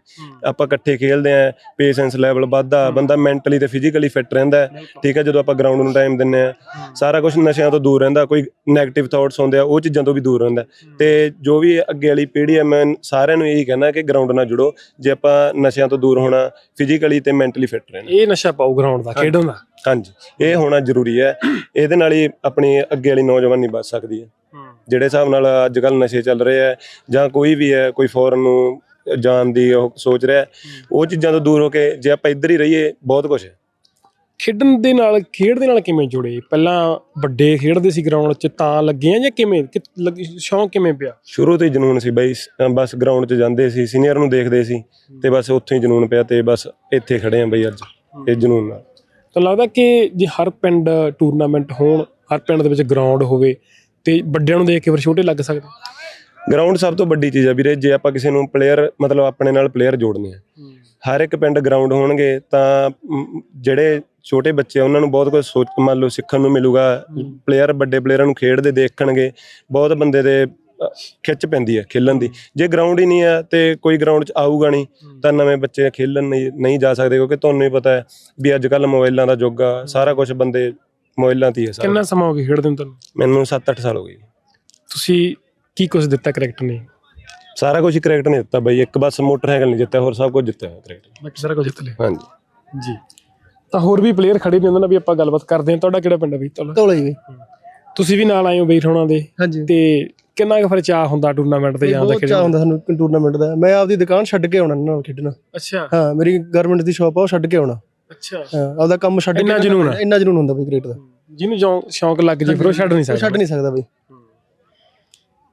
S3: ਆਪਾਂ ਇਕੱਠੇ ਖੇਲਦੇ ਆ ਪੇਸ਼ੈਂਸ ਲੈਵਲ ਵੱਧਦਾ ਬੰਦਾ ਮੈਂਟਲੀ ਤੇ ਫਿਜ਼ੀਕਲੀ ਫਿੱਟ ਰਹਿੰਦਾ ਹੈ, ਠੀਕ ਹੈ ਜਦੋਂ ਆਪਾਂ ਗਰਾਊਂਡ ਨੂੰ ਟਾਈਮ ਦਿੰਨੇ ਆ ਸਾਰਾ ਕੁਝ ਨਸ਼ਿਆਂ ਤੋਂ ਦੂਰ ਰਹਿੰਦਾ ਕੋਈ 네ਗੇਟਿਵ ਥਾਟਸ ਹੁੰਦੇ ਆ ਉਹ ਚੀਜ਼ਾਂ ਤੋਂ ਵੀ ਦੂਰ ਰਹਿੰਦਾ ਤੇ ਜੋ ਵੀ ਅੱਗੇ ਵਾਲੀ ਪੀੜ੍ਹੀ ਹੈ ਮੈਂ ਸਾਰਿਆਂ ਨੂੰ ਇਹੀ ਕਹਿਣਾ ਕਿ ਗਰਾਊਂਡ ਨਾਲ ਜੁੜੋ। ਜੇ ਆਪਾਂ ਨਸ਼ਿਆਂ ਤੋਂ ਦੂਰ ਹੋਣਾ ਫਿਜ਼ੀਕਲੀ ਤੇ ਮੈਂਟਲੀ ਫਿੱਟ ਰਹਿਣਾ।
S5: ਇਹ ਨਸ਼ਾ ਪਾਉ ਗਰਾਊਂਡ ਦਾ ਖੇਡਣ ਦਾ
S3: ਹਾਂਜੀ। ਇਹ ਹੋਣਾ ਜ਼ਰੂਰੀ ਹੈ। ਇਹਦੇ ਨਾਲ ਹੀ ਆਪਣੀ ਅੱਗੇ ਵਾਲੀ ਨੌਜਵਾਨੀ ਬਚ ਸਕਦੀ ਹੈ। ਜਿਹੜੇ ਹਿਸਾਬ ਨਾਲ ਅੱਜ ਕੱਲ ਨਸ਼ੇ ਚੱਲ ਰਹੇ ਆ ਜਾਂ ਕੋਈ ਵੀ ਹੈ ਕੋਈ ਫੋਰਨ ਨੂੰ ਜਾਣ ਦੀ ਉਹ ਸੋਚ ਰਿਹਾ ਉਹ ਚੀਜ਼ਾਂ ਤੋਂ ਦੂਰ ਹੋ ਕੇ ਜੇ ਆਪਾਂ ਇੱਧਰ ਹੀ ਰਹੀਏ ਬਹੁਤ ਕੁਝ ਹੈ।
S5: ਖੇਡਣ ਦੇ ਨਾਲ ਖੇਡ ਦੇ ਨਾਲ ਕਿਵੇਂ ਜੁੜੇ? ਪਹਿਲਾਂ ਵੱਡੇ ਖੇਡਦੇ ਸੀ ਗਰਾਊਂਡ 'ਚ ਤਾਂ ਲੱਗੇ ਆ ਜਾਂ ਕਿਵੇਂ? ਸ਼ੌਂਕ ਕਿਵੇਂ ਪਿਆ?
S3: ਸ਼ੁਰੂ ਤੋਂ ਹੀ ਜਨੂਨ ਸੀ ਬਈ ਬਸ ਗਰਾਊਂਡ 'ਚ ਜਾਂਦੇ ਸੀ ਸੀਨੀਅਰ ਨੂੰ ਦੇਖਦੇ ਸੀ ਤੇ ਬਸ ਉੱਥੇ ਹੀ ਜਨੂਨ ਪਿਆ ਤੇ ਬਸ ਇੱਥੇ ਖੜੇ ਆ ਬਈ ਅੱਜ ਇਹ ਜਨੂਨ ਨਾਲ।
S5: ਤਾਂ ਲੱਗਦਾ ਕਿ ਜੇ ਹਰ ਪਿੰਡ ਟੂਰਨਾਮੈਂਟ ਹੋਣ ਹਰ ਪਿੰਡ ਦੇ ਵਿੱਚ ਗਰਾਊਂਡ ਹੋਵੇ ਤੇ ਵੱਡਿਆਂ ਨੂੰ ਦੇਖ ਕੇ ਫਿਰ ਛੋਟੇ ਲੱਗ ਸਕਦੇ?
S3: ਗਰਾਊਂਡ ਸਭ ਤੋਂ ਵੱਡੀ ਚੀਜ਼ ਆ ਵੀਰੇ ਜੇ ਆਪਾਂ ਕਿਸੇ ਨੂੰ ਪਲੇਅਰ ਮਤਲਬ ਆਪਣੇ ਨਾਲ ਪਲੇਅਰ ਜੋੜਨੇ ਆ। ਹਰ ਇੱਕ ਪਿੰਡ ਗਰਾਊਂਡ ਹੋਣਗੇ ਤਾਂ ਜਿਹੜੇ ਛੋਟੇ ਬੱਚੇ ਉਹਨਾਂ ਨੂੰ ਬਹੁਤ ਕੁਝ ਸੋਚ ਮੰਨ ਲਓ ਸਿੱਖਣ ਨੂੰ ਮਿਲੂਗਾ। ਪਲੇਅਰ ਵੱਡੇ ਪਲੇਅਰਾਂ ਨੂੰ ਖੇਡਦੇ ਦੇਖਣਗੇ ਬਹੁਤ ਬੰਦੇ ਦੇ ਖਿੱਚ ਪੈਂਦੀ ਹੈ ਖੇਲਣ ਦੀ। ਜੇ ਗਰਾਊਂਡ ਹੀ ਨਹੀਂ ਆ ਤੇ ਕੋਈ ਗਰਾਊਂਡ 'ਚ ਆਊਗਾ ਨਹੀਂ ਤਾਂ ਨਵੇਂ ਬੱਚੇ ਖੇਲਣ ਨਹੀਂ ਨਹੀਂ ਜਾ ਸਕਦੇ ਕਿਉਂਕਿ ਤੁਹਾਨੂੰ ਹੀ ਪਤਾ ਹੈ ਵੀ ਅੱਜ ਕੱਲ ਮੋਬਾਈਲਾਂ ਦਾ ਯੁੱਗ ਆ ਸਾਰਾ ਕੁਝ ਬੰਦੇ ਮੋਬਾਈਲਾਂ ਤੇ ਹੀ ਹੈ ਸਾਰਾ।
S5: ਕਿੰਨਾ ਸਮਾਂ ਹੋ ਗਿਆ ਖੇਡਦੇ ਨੂੰ ਤੁਹਾਨੂੰ?
S3: ਮੈਨੂੰ 7-8 ਸਾਲ ਹੋ ਗਏ।
S5: ਤੁਸੀਂ ਕੀ ਕੁਝ ਦਿੱਤਾ ਕ੍ਰਿਕਟ ਨੇ?
S3: ਸਾਰਾ ਕੁਝ ਕ੍ਰਿਕਟ ਨੇ ਦਿੱਤਾ ਬਈ ਇੱਕ ਬਸ ਮੋਟਰਸਾਈਕਲ ਨਹੀਂ ਜਿੱਤਿਆ ਹੋਰ ਸਭ ਕੁਝ ਜਿੱਤਿਆ ਕ੍ਰਿਕਟ।
S5: ਬਾਕੀ ਸਾਰਾ ਕੁਝ ਜਿੱਤ ਲਿਆ?
S3: ਹਾਂਜੀ।
S5: ਜੀ। ਤਾਂ ਹੋਰ ਵੀ ਪਲੇਅਰ ਖੜੇ ਨੇ ਉਹਨਾਂ ਨਾਲ ਵੀ ਆਪਾਂ ਗੱਲਬਾਤ ਕਰਦੇ ਹਾਂ। ਤੁਹਾਡਾ ਕਿਹੜਾ ਪਿੰਡ ਹੈ ਬਈ?
S4: ਧੌਲੇ ਜੀ
S5: ਤੁਸੀਂ ਵੀ ਨਾਲ ਆਏ ਹੋ ਬਈ ਹੋਣਾ ਦੇ।
S4: ਹਾਂਜੀ।
S5: ਤੇ ਕਿੰਨਾ ਕੁ ਫਿਰ ਹੁੰਦਾ ਟੂਰਨਾਮੈਂਟ ਤੇ ਜਾਣ ਦਾ
S4: ਬਹੁਤ ਚਾਹ ਟੂਰਨਾਮੈਂਟ ਦਾ। ਮੈਂ ਆਪਦੀ ਦੁਕਾਨ ਛੱਡ ਕੇ ਆਉਣਾ ਨਾਲ ਖੇਡਣਾ।
S5: ਅੱਛਾ।
S4: ਹਾਂ ਮੇਰੀ ਗਾਰਮੈਂਟ ਦੀ ਸ਼ਾਪ ਆ ਉਹ ਛੱਡ ਕੇ ਆਉਣਾ।
S5: ਅੱਛਾ।
S4: ਹਾਂ ਆਪਦਾ ਕੰਮ ਛੱਡ ਕੇ
S5: ਇੰਨਾ ਜਨੂਨ
S4: ਇੰਨਾ ਜਨੂਨ ਹੁੰਦਾ ਬਈ ਕ੍ਰਿਕਟ ਦਾ।
S5: ਜਿਹਨੂੰ ਸ਼ੌਂਕ ਲੱਗ ਜੇ ਫਿਰ ਉਹ ਛੱਡ ਨਹੀਂ ਸਕਦਾ
S4: ਛੱਡ ਨਹੀਂ ਸਕਦਾ ਬਈ।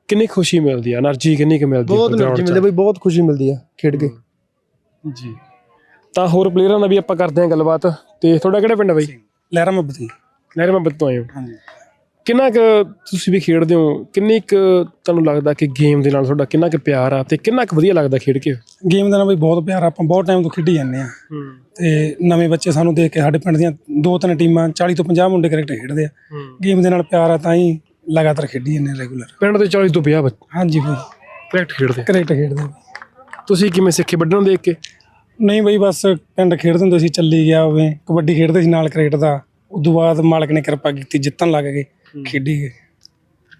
S5: ਕਿੰਨੀ ਖੁਸ਼ੀ ਮਿਲਦੀ ਆ એનર્ਜੀ ਕਿੰਨੀ ਕੁ ਮਿਲਦੀ
S4: ਬਹੁਤ ਐਨਰਜੀ ਮਿਲਦੀ ਬਈ ਬਹੁਤ ਖੁਸ਼ੀ ਮਿਲਦੀ ਆ ਖੇਡ ਕੇ।
S5: ਜੀ। ਤਾਂ ਹੋਰ ਪਲੇਅਰਾਂ ਨਾਲ ਵੀ ਆਪਾਂ ਕਰਦੇ ਹਾਂ ਗੱਲਬਾਤ। ਤੇ ਤੁਹਾਡਾ ਕਿਹੜਾ ਪਿੰਡ ਆ ਬਈ?
S6: ਲਹਿਰਾ ਮੁਹੱਬਤ
S5: ਜੀ। ਲਹਿਰੇ ਤੋਂ ਆਏ
S6: ਹਾਂਜੀ।
S5: ਕਿੰਨਾ ਕੁ ਤੁਸੀਂ ਵੀ ਖੇਡਦੇ ਹੋ? ਕਿੰਨੀ ਕੁ ਤੁਹਾਨੂੰ ਲੱਗਦਾ ਕਿ ਗੇਮ ਦੇ ਨਾਲ ਤੁਹਾਡਾ ਕਿੰਨਾ ਕੁ ਪਿਆਰ ਆ ਤੇ ਕਿੰਨਾ ਕੁ ਵਧੀਆ ਲੱਗਦਾ ਖੇਡ ਕੇ?
S6: ਗੇਮ ਦਾ ਨਾ ਬਈ ਬਹੁਤ ਪਿਆਰ ਆ, ਆਪਾਂ ਬਹੁਤ ਟਾਈਮ ਤੋਂ ਖੇਡੀ ਜਾਂਦੇ ਆ ਤੇ ਨਵੇਂ ਬੱਚੇ ਸਾਨੂੰ ਦੇਖ ਕੇ ਸਾਡੇ ਪਿੰਡ ਦੀਆਂ ਦੋ ਤਿੰਨ ਟੀਮਾਂ 40 ਤੋਂ 50 ਮੁੰਡੇ ਕ੍ਰਿਕਟ ਖੇਡਦੇ ਆ। ਗੇਮ ਦੇ ਨਾਲ ਪਿਆਰ ਆ ਤਾਂ ਹੀ ਲਗਾਤਾਰ ਖੇਡੀ ਜਾਂਦੇ ਰੈਗੂਲਰ
S5: ਪਿੰਡ ਦੇ 40 ਤੋਂ 50 ਬੱਚੇ?
S6: ਹਾਂਜੀ ਬਈ।
S5: ਕ੍ਰਿਕਟ ਖੇਡਦੇ ਆ।
S6: ਕ੍ਰਿਕਟ ਖੇਡਦੇ ਆ।
S5: ਤੁਸੀਂ ਕਿਵੇਂ ਸਿੱਖੇ ਵੱਡਿਆਂ ਨੂੰ ਦੇਖ ਕੇ?
S6: ਨਹੀਂ ਬਈ ਬਸ ਪਿੰਡ ਖੇਡਦੇ ਹੁੰਦੇ ਸੀ ਚੱਲੀ ਗਿਆ ਹੋਵੇ ਕਬੱਡੀ ਖੇਡਦੇ ਸੀ ਨਾਲ ਕ੍ਰਿਕਟ ਦਾ। ਉਦੋਂ ਬਾਅਦ ਮਾਲਕ ਨੇ ਕਿਰਪਾ ਕੀਤੀ ਜਿੱਤਣ ਲੱਗ ਗਏ। ਖੇਡੀ ਗਏ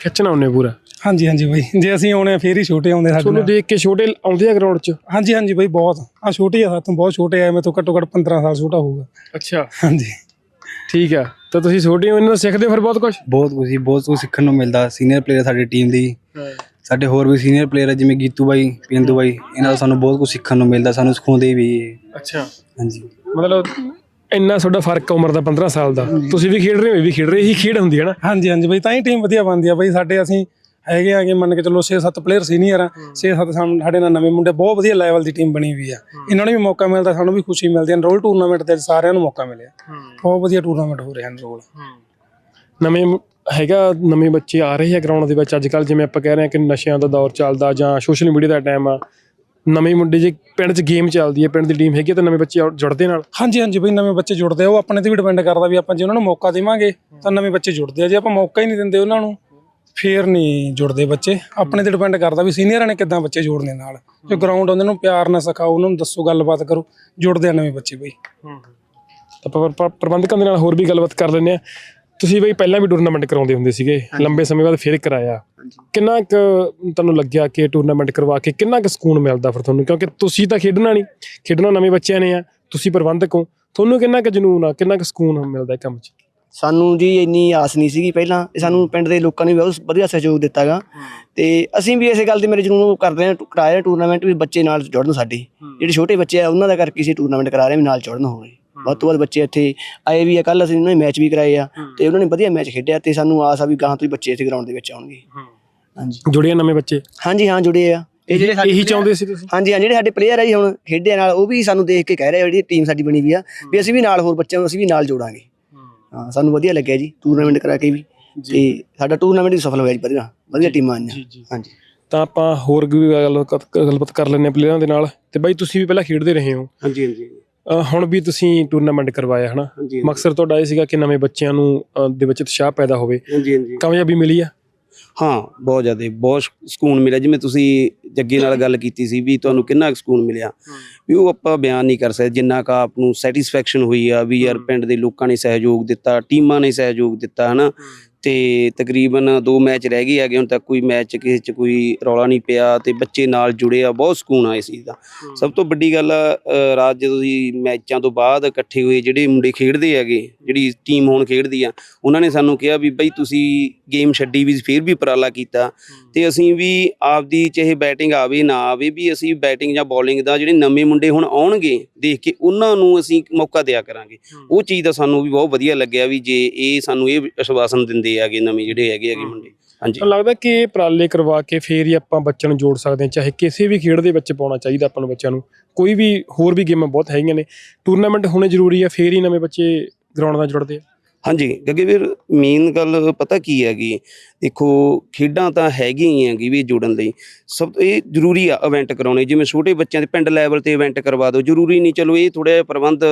S5: ਖਿੱਚਣਾ ਉਹਨੇ ਪੂਰਾ?
S6: ਹਾਂਜੀ ਹਾਂਜੀ ਬਈ। ਜੇ ਅਸੀਂ ਆਉਣੇ ਆ ਫੇਰ ਹੀ ਛੋਟੇ ਆਉਂਦੇ ਸਾਡੇ
S5: ਤੁਹਾਨੂੰ
S6: ਨਾਲ।
S5: ਦੇਖ ਕੇ ਛੋਟੇ ਆਉਂਦੇ ਆ ਗਰਾਊਂਡ 'ਚ?
S6: ਹਾਂਜੀ ਹਾਂਜੀ ਬਈ ਬਹੁਤ। ਆ ਛੋਟੇ ਆ ਸਾਤੋਂ ਬਹੁਤ ਛੋਟੇ ਆ ਮੈਂ ਤੋਂ ਘੱਟੋ ਘੱਟ 15 ਸਾਲ ਛੋਟਾ ਹੋਊਗਾ।
S5: ਅੱਛਾ।
S6: ਹਾਂਜੀ।
S5: ਠੀਕ ਆ। ਤਾਂ ਤੁਸੀਂ ਛੋਟੇ ਹੋ ਇਹਨਾਂ ਨੂੰ ਸਿੱਖਦੇ ਹੋ ਫਿਰ ਬਹੁਤ ਕੁਝ
S7: ਬਹੁਤ ਕੁਝ ਜੀ ਬਹੁਤ ਕੁਝ ਸਿੱਖਣ ਨੂੰ ਮਿਲਦਾ। ਸੀਨੀਅਰ ਪਲੇਅਰ ਸਾਡੀ ਟੀਮ ਦੀ। ਸਾਡੇ ਹੋਰ ਵੀ ਸੀਨੀਅਰ ਪਲੇਅਰ ਹੈ ਜਿਵੇਂ ਗੀਤੂ ਬਾਈ ਪਿੰਦੂ ਬਾਈ। ਇਹਨਾਂ ਤੋਂ ਸਾਨੂੰ ਬਹੁਤ ਕੁਝ ਸਿੱਖਣ ਨੂੰ ਮਿਲਦਾ ਸਾਨੂੰ ਸਿਖਾਉਂਦੇ ਵੀ। ਇਹ।
S5: ਅੱਛਾ।
S7: ਹਾਂਜੀ।
S5: ਮਤਲਬ ਇੰਨਾ ਤੁਹਾਡਾ ਫ਼ਰਕ ਆ ਉਮਰ ਦਾ 15 ਸਾਲ ਦਾ। ਤੁਸੀਂ ਵੀ ਖੇਡ ਰਹੇ ਹੋ ਇਹ ਵੀ ਖੇਡ ਰਹੇ ਇਹੀ ਖੇਡ ਹੁੰਦੀ ਹੈ ਨਾ?
S6: ਹਾਂਜੀ ਹਾਂਜੀ ਬਈ ਤਾਂ ਹੀ ਟੀਮ ਵਧੀਆ ਬਣਦੀ ਆ ਬਈ ਸਾਡੇ ਅਸੀਂ ਹੈਗੇ ਆਗੇ ਮੰਨ ਕੇ ਚੱਲੋ 6-7 ਪਲੇਅਰ ਸੀਨੀਅਰ ਆ 6-7 ਸਾਡੇ ਨਾਲ ਨਵੇਂ ਮੁੰਡੇ ਬਹੁਤ ਵਧੀਆ ਲੈਵਲ ਦੀ ਟੀਮ ਬਣੀ ਹੋਈ ਆ। ਇਹਨਾਂ ਨੂੰ ਵੀ ਮੌਕਾ ਮਿਲਦਾ ਸਾਨੂੰ ਵੀ ਖੁਸ਼ੀ ਮਿਲਦੀ ਹੈ ਰੋਲ ਟੂਰਨਾਮੈਂਟ ਤੇ ਸਾਰਿਆਂ ਨੂੰ ਮੌਕਾ ਮਿਲਿਆ। ਬਹੁਤ ਵਧੀਆ ਟੂਰਨਾਮੈਂਟ ਹੋ ਰਹੇ ਹਨ ਰੋਲ
S5: ਨਵੇਂ ਹੈਗਾ ਨਵੇਂ ਬੱਚੇ ਆ ਰਹੇ ਆ ਗਰਾਊਂਡ ਦੇ ਵਿੱਚ। ਅੱਜ ਕੱਲ ਜਿਵੇਂ ਆਪਾਂ ਕਹਿ ਰਹੇ ਹਾਂ ਕਿ ਨਸ਼ਿਆਂ ਦਾ ਦੌਰ ਚੱਲਦਾ ਜਾਂ ਸੋਸ਼ਲ ਮੀਡੀਆ ਦਾ ਟਾਈਮ ਆ ਨਵੇਂ ਮੁੰਡੇ ਜੇ ਪਿੰਡ 'ਚ ਗੇਮ ਚੱਲਦੀ ਹੈ ਪਿੰਡ ਦੀ ਟੀਮ ਹੈਗੀ ਤਾਂ ਨਵੇਂ ਬੱਚੇ ਜੁੜਦੇ ਨਾਲ?
S6: ਹਾਂਜੀ ਹਾਂਜੀ ਬਈ ਨਵੇਂ ਬੱਚੇ ਜੁੜਦੇ ਆ। ਉਹ ਆਪਣੇ ਤੇ ਵੀ ਡਿਪੈਂਡ ਕਰਦਾ ਵੀ ਆਪਾਂ ਜੇ ਉਹਨਾਂ ਨੂੰ ਮੌਕਾ ਦੇਵਾਂਗੇ ਤਾਂ ਨਵੇਂ ਬੱਚੇ ਜੁੜਦੇ ਆ। ਜੇ ਆਪਾਂ ਮੌਕਾ ਹੀ ਨਹੀਂ ਦਿੰਦੇ ਉਹਨਾਂ ਨੂੰ ਫੇਰ ਨਹੀਂ ਜੁੜਦੇ ਬੱਚੇ। ਆਪਣੇ ਤੇ ਡਿਪੈਂਡ ਕਰਦਾ ਵੀ ਸੀਨੀਅਰਾਂ ਨੇ ਕਿੱਦਾਂ ਬੱਚੇ ਜੋੜਨੇ ਨਾਲ। ਜੋ ਗਰਾਊਂਡ ਉਹਨਾਂ ਨੂੰ ਪਿਆਰ ਨਾਲ ਸਿਖਾਓ ਉਹਨਾਂ ਨੂੰ ਦੱਸੋ ਗੱਲਬਾਤ ਕਰੋ ਜੁੜਦੇ ਆ ਨਵੇਂ ਬੱਚੇ ਬਈ।
S5: ਤਾਂ ਆਪਾਂ ਪਰ- ਪ੍ਰਬੰਧਕਾਂ ਦੇ ਨਾਲ ਹੋਰ ਵੀ ਗੱਲਬਾਤ ਕਰ ਲੈਂਦੇ ਆ ਤੁਸੀਂ ਬਈ ਪਹਿਲਾਂ ਵੀ ਟੂਰਨਾਮੈਂਟ ਕਰਾਉਂਦੇ ਹੁੰਦੇ ਸੀਗੇ ਲੰਬੇ ਸਮੇਂ ਬਾਅਦ ਫਿਰ ਕਰਾਇਆ। ਕਿੰਨਾ ਕੁ ਤੁਹਾਨੂੰ ਲੱਗਿਆ ਕਿ ਟੂਰਨਾਮੈਂਟ ਕਰਵਾ ਕੇ ਕਿੰਨਾ ਕੁ ਸਕੂਨ ਮਿਲਦਾ ਫਿਰ ਤੁਹਾਨੂੰ? ਕਿਉਂਕਿ ਤੁਸੀਂ ਤਾਂ ਖੇਡਣਾ ਨਹੀਂ ਖੇਡਣਾ ਨਵੇਂ ਬੱਚਿਆਂ ਨੇ ਆ ਤੁਸੀਂ ਪ੍ਰਬੰਧਕ ਹੋ। ਤੁਹਾਨੂੰ ਕਿੰਨਾ ਕੁ ਜਨੂਨ ਆ ਕਿੰਨਾ ਕੁ ਸਕੂਨ ਮਿਲਦਾ ਇਹ ਕੰਮ 'ਚ?
S8: ਸਾਨੂੰ ਜੀ ਇੰਨੀ ਆਸ ਨਹੀਂ ਸੀਗੀ ਪਹਿਲਾਂ ਸਾਨੂੰ ਪਿੰਡ ਦੇ ਲੋਕਾਂ ਨੇ ਵੀ ਬਹੁਤ ਵਧੀਆ ਸਹਿਯੋਗ ਦਿੱਤਾਗਾ। ਤੇ ਅਸੀਂ ਵੀ ਇਸੇ ਗੱਲ ਤੇ ਮੇਰੇ ਜਨੂਨ ਕਰਦੇ ਹਾਂ ਕਰਾਇਆ ਟੂਰਨਾਮੈਂਟ ਵੀ ਬੱਚੇ ਨਾਲ ਜੁੜਨ ਸਾਡੇ। ਜਿਹੜੇ ਛੋਟੇ ਬੱਚੇ ਆ ਉਹਨਾਂ ਦਾ ਕਰਕੇ ਅਸੀਂ ਟੂਰਨਾਮੈਂਟ ਕਰਾ ਰਹੇ ਵੀ ਨਾਲ ਜੁੜਨ ਹੋਵੇ। ਵੱਧ ਤੋਂ ਵੱਧ ਬੱਚੇ ਇੱਥੇ ਆਏ ਵੀ ਆ ਕੱਲ ਅਸੀਂ ਉਹਨਾਂ ਨੇ ਮੈਚ ਵੀ ਕਰਾਏ ਆ ਤੇ ਉਹਨਾਂ ਨੇ ਵਧੀਆ ਮੈਚ ਖੇਡਿਆ ਤੇ ਸਾਨੂੰ ਆਸ ਆ ਵੀ ਗਾਂ ਤੋਂ ਹੀ ਬੱਚੇ ਇੱਥੇ ਗਰਾਊਂਡ ਦੇ ਵਿੱਚ ਆਉਣਗੇ। ਹਾਂਜੀ।
S5: ਜੁੜੇ ਆ ਨਵੇਂ ਬੱਚੇ?
S8: ਹਾਂਜੀ ਹਾਂ ਜੁੜੇ ਆ। ਇਹ ਜਿਹੜੇ ਸਾਡੇ
S5: ਇਹੀ ਚਾਹੁੰਦੇ ਸੀ ਤੁਸੀਂ?
S8: ਹਾਂਜੀ ਹਾਂ ਜਿਹੜੇ ਸਾਡੇ ਪਲੇਅਰ ਆ ਜੀ ਹੁਣ ਖੇਡਿਆ ਨਾਲ ਉਹ ਵੀ ਸਾਨੂੰ ਦੇਖ ਕੇ ਕਹਿ ਰਹੇ ਆ ਜਿਹੜੀ ਟੀਮ ਸਾਡੀ ਬਣੀ ਵੀ ਆ ਵੀ ਅਸੀਂ ਵੀ ਨਾਲ ਹੋਰ ਬੱਚਿਆਂ ਨੂੰ ਅਸੀਂ ਵੀ ਨਾਲ ਜੋੜਾਂਗੇ। ਹਾਂ। ਸਾਨੂੰ ਵਧੀਆ ਲੱਗਿਆ ਜੀ ਟੂਰਨਾਮੈਂਟ ਕਰਾ ਕੇ ਵੀ। ਤੇ ਸਾਡਾ ਟੂਰਨਾਮੈਂਟ ਵੀ ਸਫਲ ਹੋਇਆ ਜੀ ਵਧੀਆ ਵਧੀਆ ਟੀਮਾਂ ਆਈਆਂ। ਹਾਂਜੀ।
S5: ਤਾਂ ਆਪਾਂ ਹੋਰ ਵੀ ਗੱਲ ਗੱਲਬਾਤ ਕਰ ਲੈਂਦੇ ਹਾਂ ਪਲੇਅਰਾਂ ਦੇ ਨਾਲ। ਤੇ ਬਾਈ ਤੁਸੀਂ ਵੀ ਪਹਿਲਾਂ ਖੇਡਦੇ ਰਹੇ ਹੋ।
S1: ਹਾਂਜੀ ਹਾਂਜੀ।
S5: ਅ, ਹੁਣ ਵੀ ਤੁਸੀਂ ਟੂਰਨਾਮੈਂਟ ਕਰਵਾਇਆ ਹਨਾ?
S1: ਹਾਂਜੀ
S5: ਮਕਸਦ ਤੁਹਾਡਾ ਇਹ ਸੀਗਾ ਕਿ ਨਵੇਂ ਬੱਚਿਆਂ ਨੂੰ ਅ, ਦੇ ਵਿੱਚ ਉਤਸ਼ਾਹ ਪੈਦਾ ਹੋਵੇ।
S1: ਹਾਂਜੀ ਹਾਂਜੀ।
S5: ਕਾਮਯਾਬੀ ਮਿਲੀ ਆ?
S1: ਹਾਂ ਬਹੁਤ ਜ਼ਿਆਦਾ ਬਹੁਤ ਸਕੂਨ ਮਿਲਿਆ। ਜਿਵੇਂ ਤੁਸੀਂ ਜੱਗੇ ਨਾਲ ਗੱਲ ਕੀਤੀ ਸੀ ਵੀ ਤੁਹਾਨੂੰ ਕਿੰਨਾ ਕੁ ਸਕੂਨ ਮਿਲਿਆ। ਵੀ ਉਹ ਆਪਾਂ ਬਿਆਨ ਨਹੀਂ ਕਰ ਸਕਦੇ ਜਿੰਨਾ ਕਾ ਆਪ ਨੂੰ ਸੈਟੀਸਫੈਕਸ਼ਨ ਹੋਈ ਆ ਵੀ ਯਾਰ ਪਿੰਡ ਦੇ ਲੋਕਾਂ ਨੇ ਸਹਿਯੋਗ ਦਿੱਤਾ ਟੀਮਾਂ ਨੇ ਸਹਿਯੋਗ ਦਿੱਤਾ ਹਨਾ? ਤੇ ਤਕਰੀਬਨ ਦੋ ਮੈਚ ਰਹਿ ਗਏ ਹੈਗੇ ਹੁਣ ਤੱਕ ਕੋਈ ਮੈਚ ਕਿਸੇ ਚ ਕੋਈ ਰੌਲਾ ਨਹੀਂ ਪਿਆ ਤੇ ਬੱਚੇ ਨਾਲ ਜੁੜੇ ਆ ਬਹੁਤ ਸਕੂਨ ਆ ਇਸ ਚੀਜ਼ ਦਾ। ਸਭ ਤੋਂ ਵੱਡੀ ਗੱਲ ਅ, ਰਾਤ ਜਦੋਂ ਤੁਸੀਂ ਮੈਚਾਂ ਤੋਂ ਬਾਅਦ ਇਕੱਠੇ ਹੋਏ ਜਿਹੜੇ ਮੁੰਡੇ ਖੇਡਦੇ ਹੈਗੇ ਜਿਹੜੀ ਟੀਮ ਹੁਣ ਖੇਡਦੀ ਆ ਉਹਨਾਂ ਨੇ ਸਾਨੂੰ ਕਿਹਾ ਵੀ ਬਈ ਤੁਸੀਂ ਗੇਮ ਛੱਡੀ ਵੀ ਫਿਰ ਵੀ ਉਪਰਾਲਾ ਕੀਤਾ। ਤੇ ਅਸੀਂ ਵੀ ਆਪਦੀ ਚਾਹੇ ਬੈਟਿੰਗ ਆਵੇ ਨਾ ਆਵੇ ਵੀ ਅਸੀਂ ਬੈਟਿੰਗ ਜਾਂ ਬੋਲਿੰਗ ਦਾ ਜਿਹੜੇ ਨਵੇਂ ਮੁੰਡੇ ਹੁਣ ਆਉਣਗੇ ਦੇਖ ਕੇ ਉਹਨਾਂ ਨੂੰ ਅਸੀਂ ਮੌਕਾ ਦਿਆ ਕਰਾਂਗੇ। ਉਹ ਚੀਜ਼ ਦਾ ਸਾਨੂੰ ਵੀ ਬਹੁਤ ਵਧੀਆ ਲੱਗਿਆ ਵੀ ਜੇ ਇਹ ਸਾਨੂੰ ਇਹ ਵਿਸ਼ਵਾਸਨ ਦਿੰਦੇ ਹੈਗੇ ਨਵੇਂ ਜਿਹੜੇ ਹੈਗੇ ਹੈਗੇ ਮੁੰਡੇ। ਹਾਂਜੀ।
S5: ਤਾਂ ਲੱਗਦਾ ਕਿ ਇਹ ਉਪਰਾਲੇ ਕਰਵਾ ਕੇ ਫੇਰ ਹੀ ਆਪਾਂ ਬੱਚਿਆਂ ਨੂੰ ਜੋੜ ਸਕਦੇ ਹਾਂ ਚਾਹੇ ਕਿਸੇ ਵੀ ਖੇਡ ਦੇ ਵਿੱਚ ਪਾਉਣਾ ਚਾਹੀਦਾ ਆਪਾਂ ਨੂੰ ਬੱਚਿਆਂ ਨੂੰ। ਕੋਈ ਵੀ ਹੋਰ ਵੀ ਗੇਮਾਂ ਬਹੁਤ ਹੈਗੀਆਂ ਨੇ। ਟੂਰਨਾਮੈਂਟ ਹੋਣੇ ਜ਼ਰੂਰੀ ਆ ਫੇਰ ਹੀ ਨਵੇਂ ਬੱਚੇ ਗਰਾਊਂਡ ਨਾਲ ਜੁੜਦੇ ਆ।
S1: ਹਾਂਜੀ ਕਿਉਂਕਿ ਵੀਰ ਮੇਨ ਗੱਲ ਪਤਾ ਕੀ ਹੈਗੀ? ਦੇਖੋ ਖੇਡਾਂ ਤਾਂ ਹੈਗੀਆਂ ਹੀ ਹੈਗੀ ਵੀ ਜੁੜਨ ਲਈ। ਸਭ ਤੋਂ ਇਹ ਜ਼ਰੂਰੀ ਆ ਇਵੈਂਟ ਕਰਾਉਣੇ। ਜਿਵੇਂ ਛੋਟੇ ਬੱਚਿਆਂ ਦੇ ਪਿੰਡ ਲੈਵਲ ਤੇ ਇਵੈਂਟ ਕਰਵਾ ਦਿਓ। ਜ਼ਰੂਰੀ ਨਹੀਂ ਚਲੋ ਇਹ ਥੋੜਾ ਜਿਹਾ ਪ੍ਰਬੰਧ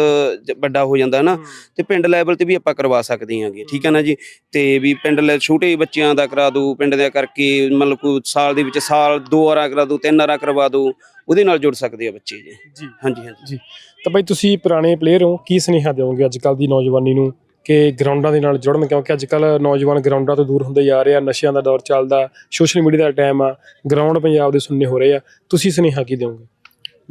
S1: ਜ- ਵੱਡਾ ਹੋ ਜਾਂਦਾ ਨਾ। ਤੇ ਪਿੰਡ ਲੈਵਲ ਤੇ ਵੀ ਆਪਾਂ ਕਰਵਾ ਸਕਦੇ ਹਾਂਗੇ ਠੀਕ ਹੈ ਨਾ ਜੀ? ਤੇ ਵੀ ਪਿੰਡ ਲੈ ਛੋਟੇ ਬੱਚਿਆਂ ਦਾ ਕਰਾ ਦਿਓ ਪਿੰਡ ਦਾ ਕਰਕੇ ਮਤਲਬ ਕੋਈ ਸਾਲ ਦੇ ਵਿੱਚ ਸਾਲ ਦੋ ਵਾਰਾਂ ਕਰਾ ਦਿਓ ਤਿੰਨ ਵਾਰਾਂ ਕਰਵਾ ਦਿਓ ਉਹਦੇ ਨਾਲ ਜੁੜ ਸਕਦੇ ਆ ਬੱਚੇ ਜੀ।
S5: ਜੀ।
S1: ਹਾਂਜੀ ਹਾਂਜੀ।
S5: ਤਾਂ ਬਈ ਤੁਸੀਂ ਪੁਰਾਣੇ ਪਲੇਅਰ ਹੋ ਕੀ ਸੁਨੇਹਾ ਦਿਓਗੇ ਅੱਜ ਕੱਲ ਦੀ ਨੌਜਵਾਨੀ ਨੂੰ? ਕਿ ਗਰਾਊਂਡਾਂ ਦੇ ਨਾਲ ਜੁੜਨ ਕਿਉਂਕਿ ਅੱਜ ਕੱਲ ਨੌਜਵਾਨ ਗਰਾਊਂਡਾਂ ਤੋਂ ਦੂਰ ਹੁੰਦੇ ਜਾ ਰਹੇ ਆ ਨਸ਼ਿਆਂ ਦਾ ਦੌਰ ਚੱਲਦਾ ਸੋਸ਼ਲ ਮੀਡੀਆ ਦਾ ਟਾਈਮ ਆ ਗਰਾਊਂਡ ਪੰਜਾਬ ਦੇ ਸੁਣਨੇ ਹੋ ਰਹੇ ਆ। ਤੁਸੀਂ ਸੁਨੇਹਾ ਕੀ ਦਿਓਗੇ?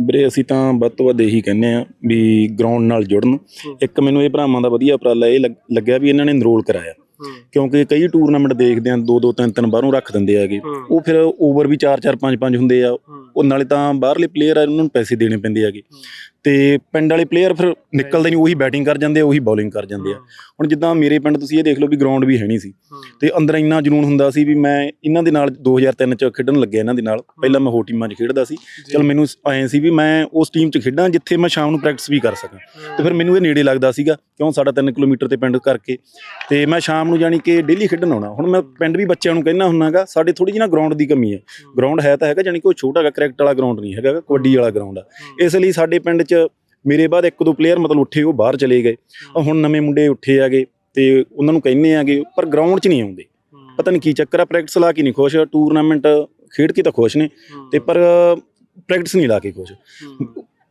S2: ਵੀਰੇ ਅਸੀਂ ਤਾਂ ਵੱਧ ਤੋਂ ਵੱਧ ਇਹੀ ਕਹਿੰਦੇ ਆ ਵੀ ਗਰਾਊਂਡ ਨਾਲ ਜੁੜਨ। ਇੱਕ ਮੈਨੂੰ ਇਹ ਭਰਾਵਾਂ ਦਾ ਵਧੀਆ ਉਪਰਾਲਾ ਇਹ ਲੱਗ- ਲੱਗਿਆ ਵੀ ਇਹਨਾਂ ਨੇ ਐਨਰੋਲ ਕਰਾਇਆ। ਕਿਉਂਕਿ ਕਈ ਟੂਰਨਾਮੈਂਟ ਦੇਖਦੇ ਆ ਦੋ ਦੋ ਤਿੰਨ ਤਿੰਨ ਬਾਹਰੋਂ ਰੱਖ ਦਿੰਦੇ ਆਗੇ ਉਹ ਫਿਰ ਓਵਰ ਵੀ 4 4 5 5 ਹੁੰਦੇ ਆ। ਉਹ ਨਾਲੇ ਤਾਂ ਬਾਹਰਲੇ ਪਲੇਅਰ ਆ ਉਹਨਾਂ ਨੂੰ ਪੈਸੇ ਦੇਣੇ ਪੈਂਦੇ ਆਗੇ ਤੇ ਪਿੰਡ ਵਾਲੇ ਪਲੇਅਰ ਫਿਰ ਨਿਕਲਦੇ ਨਹੀਂ ਉਹੀ ਬੈਟਿੰਗ ਕਰ ਜਾਂਦੇ ਆ ਉਹੀ ਬੋਲਿੰਗ ਕਰ ਜਾਂਦੇ ਆ। ਹੁਣ ਜਿੱਦਾਂ ਮੇਰੇ ਪਿੰਡ ਤੁਸੀਂ ਇਹ ਦੇਖ ਲਓ ਵੀ ਗਰਾਊਂਡ ਵੀ ਹੈ ਨਹੀਂ ਸੀ। ਤੇ ਅੰਦਰ ਇੰਨਾ ਜਨੂਨ ਹੁੰਦਾ ਸੀ ਵੀ ਮੈਂ ਇਹਨਾਂ ਦੇ ਨਾਲ 2003 ਚ ਖੇਡਣ ਲੱਗਿਆ ਇਹਨਾਂ ਦੇ ਨਾਲ। ਪਹਿਲਾਂ ਮੈਂ ਹੋਰ ਟੀਮਾਂ 'ਚ ਖੇਡਦਾ ਸੀ। ਚਲ ਮੈਨੂੰ ਐਂ ਸੀ ਵੀ ਮੈਂ ਉਸ ਟੀਮ 'ਚ ਖੇਡਾਂ ਜਿੱਥੇ ਮੈਂ ਸ਼ਾਮ ਨੂੰ ਪ੍ਰੈਕਟਿਸ ਵੀ ਕਰ ਸਕਾਂ। ਤੇ ਫਿਰ ਮੈਨੂੰ ਇਹ ਨੇੜੇ ਲੱਗਦਾ ਸੀਗਾ ਕਿਉਂ ਸਾਡਾ 3 ਕਿਲੋਮੀਟਰ ਤੇ ਪਿੰਡ ਕਰਕੇ। ਤੇ ਮੈਂ ਸ਼ਾਮ ਨੂੰ ਜਾਣੀ ਕਿ ਡੇਲੀ ਖੇਡਣ ਆਉਣਾ। ਹੁਣ ਮੈਂ ਪਿੰਡ ਵੀ ਬੱਚਿਆਂ ਨੂੰ ਕਹਿਣਾ ਹੁੰਨਾਗਾ ਸਾਡੇ ਥੋੜੀ ਜਿਹੀ ਨਾ ਗਰਾਊਂਡ ਦੀ ਕਮੀ ਹੈ। ਗਰਾਊਂਡ ਹੈ ਤਾਂ ਹੈਗਾ ਕਿ ਉਹ ਛੋਟਾ ਹੈਗਾ ਕ੍ਰਿਕਟ ਵਾਲਾ ਗਰਾਊਂਡ ਨਹੀਂ ਹੈਗਾ ਕਬੱਡੀ ਵਾਲਾ ਗਰਾਊਂਡ ਆ। ਇਸ ਲਈ ਸਾਡੇ ਪਿੰਡ 'ਚ ਮੇਰੇ ਬਾਅਦ ਇੱਕ ਦੋ ਪਲੇਅਰ ਮਤਲਬ ਉੱਠੇ ਉਹ ਬਾਹਰ ਚਲੇ ਗਏ। ਹੁਣ ਨਵੇਂ ਮੁੰਡੇ ਉੱਠੇ ਆਗੇ ਤੇ ਉਹਨਾਂ ਨੂੰ ਕਹਿੰਨੇ ਆਗੇ ਪਰ ਗਰਾਊਂਡ 'ਚ ਨਹੀਂ ਆਉਂਦੇ। ਪਤਾ ਨਹੀਂ ਕੀ ਚੱਕਰ ਆ ਪ੍ਰੈਕਟਿਸ ਲਾ ਕੇ ਨਹੀਂ ਖੁਸ਼। ਟੂਰਨਾਮੈਂਟ ਖੇਡ ਕੇ ਤਾਂ ਖੁਸ਼ ਨੇ। ਤੇ ਪਰ ਪ੍ਰੈਕਟਿਸ ਨਹੀਂ ਲਾ ਕੇ ਖੁਸ਼।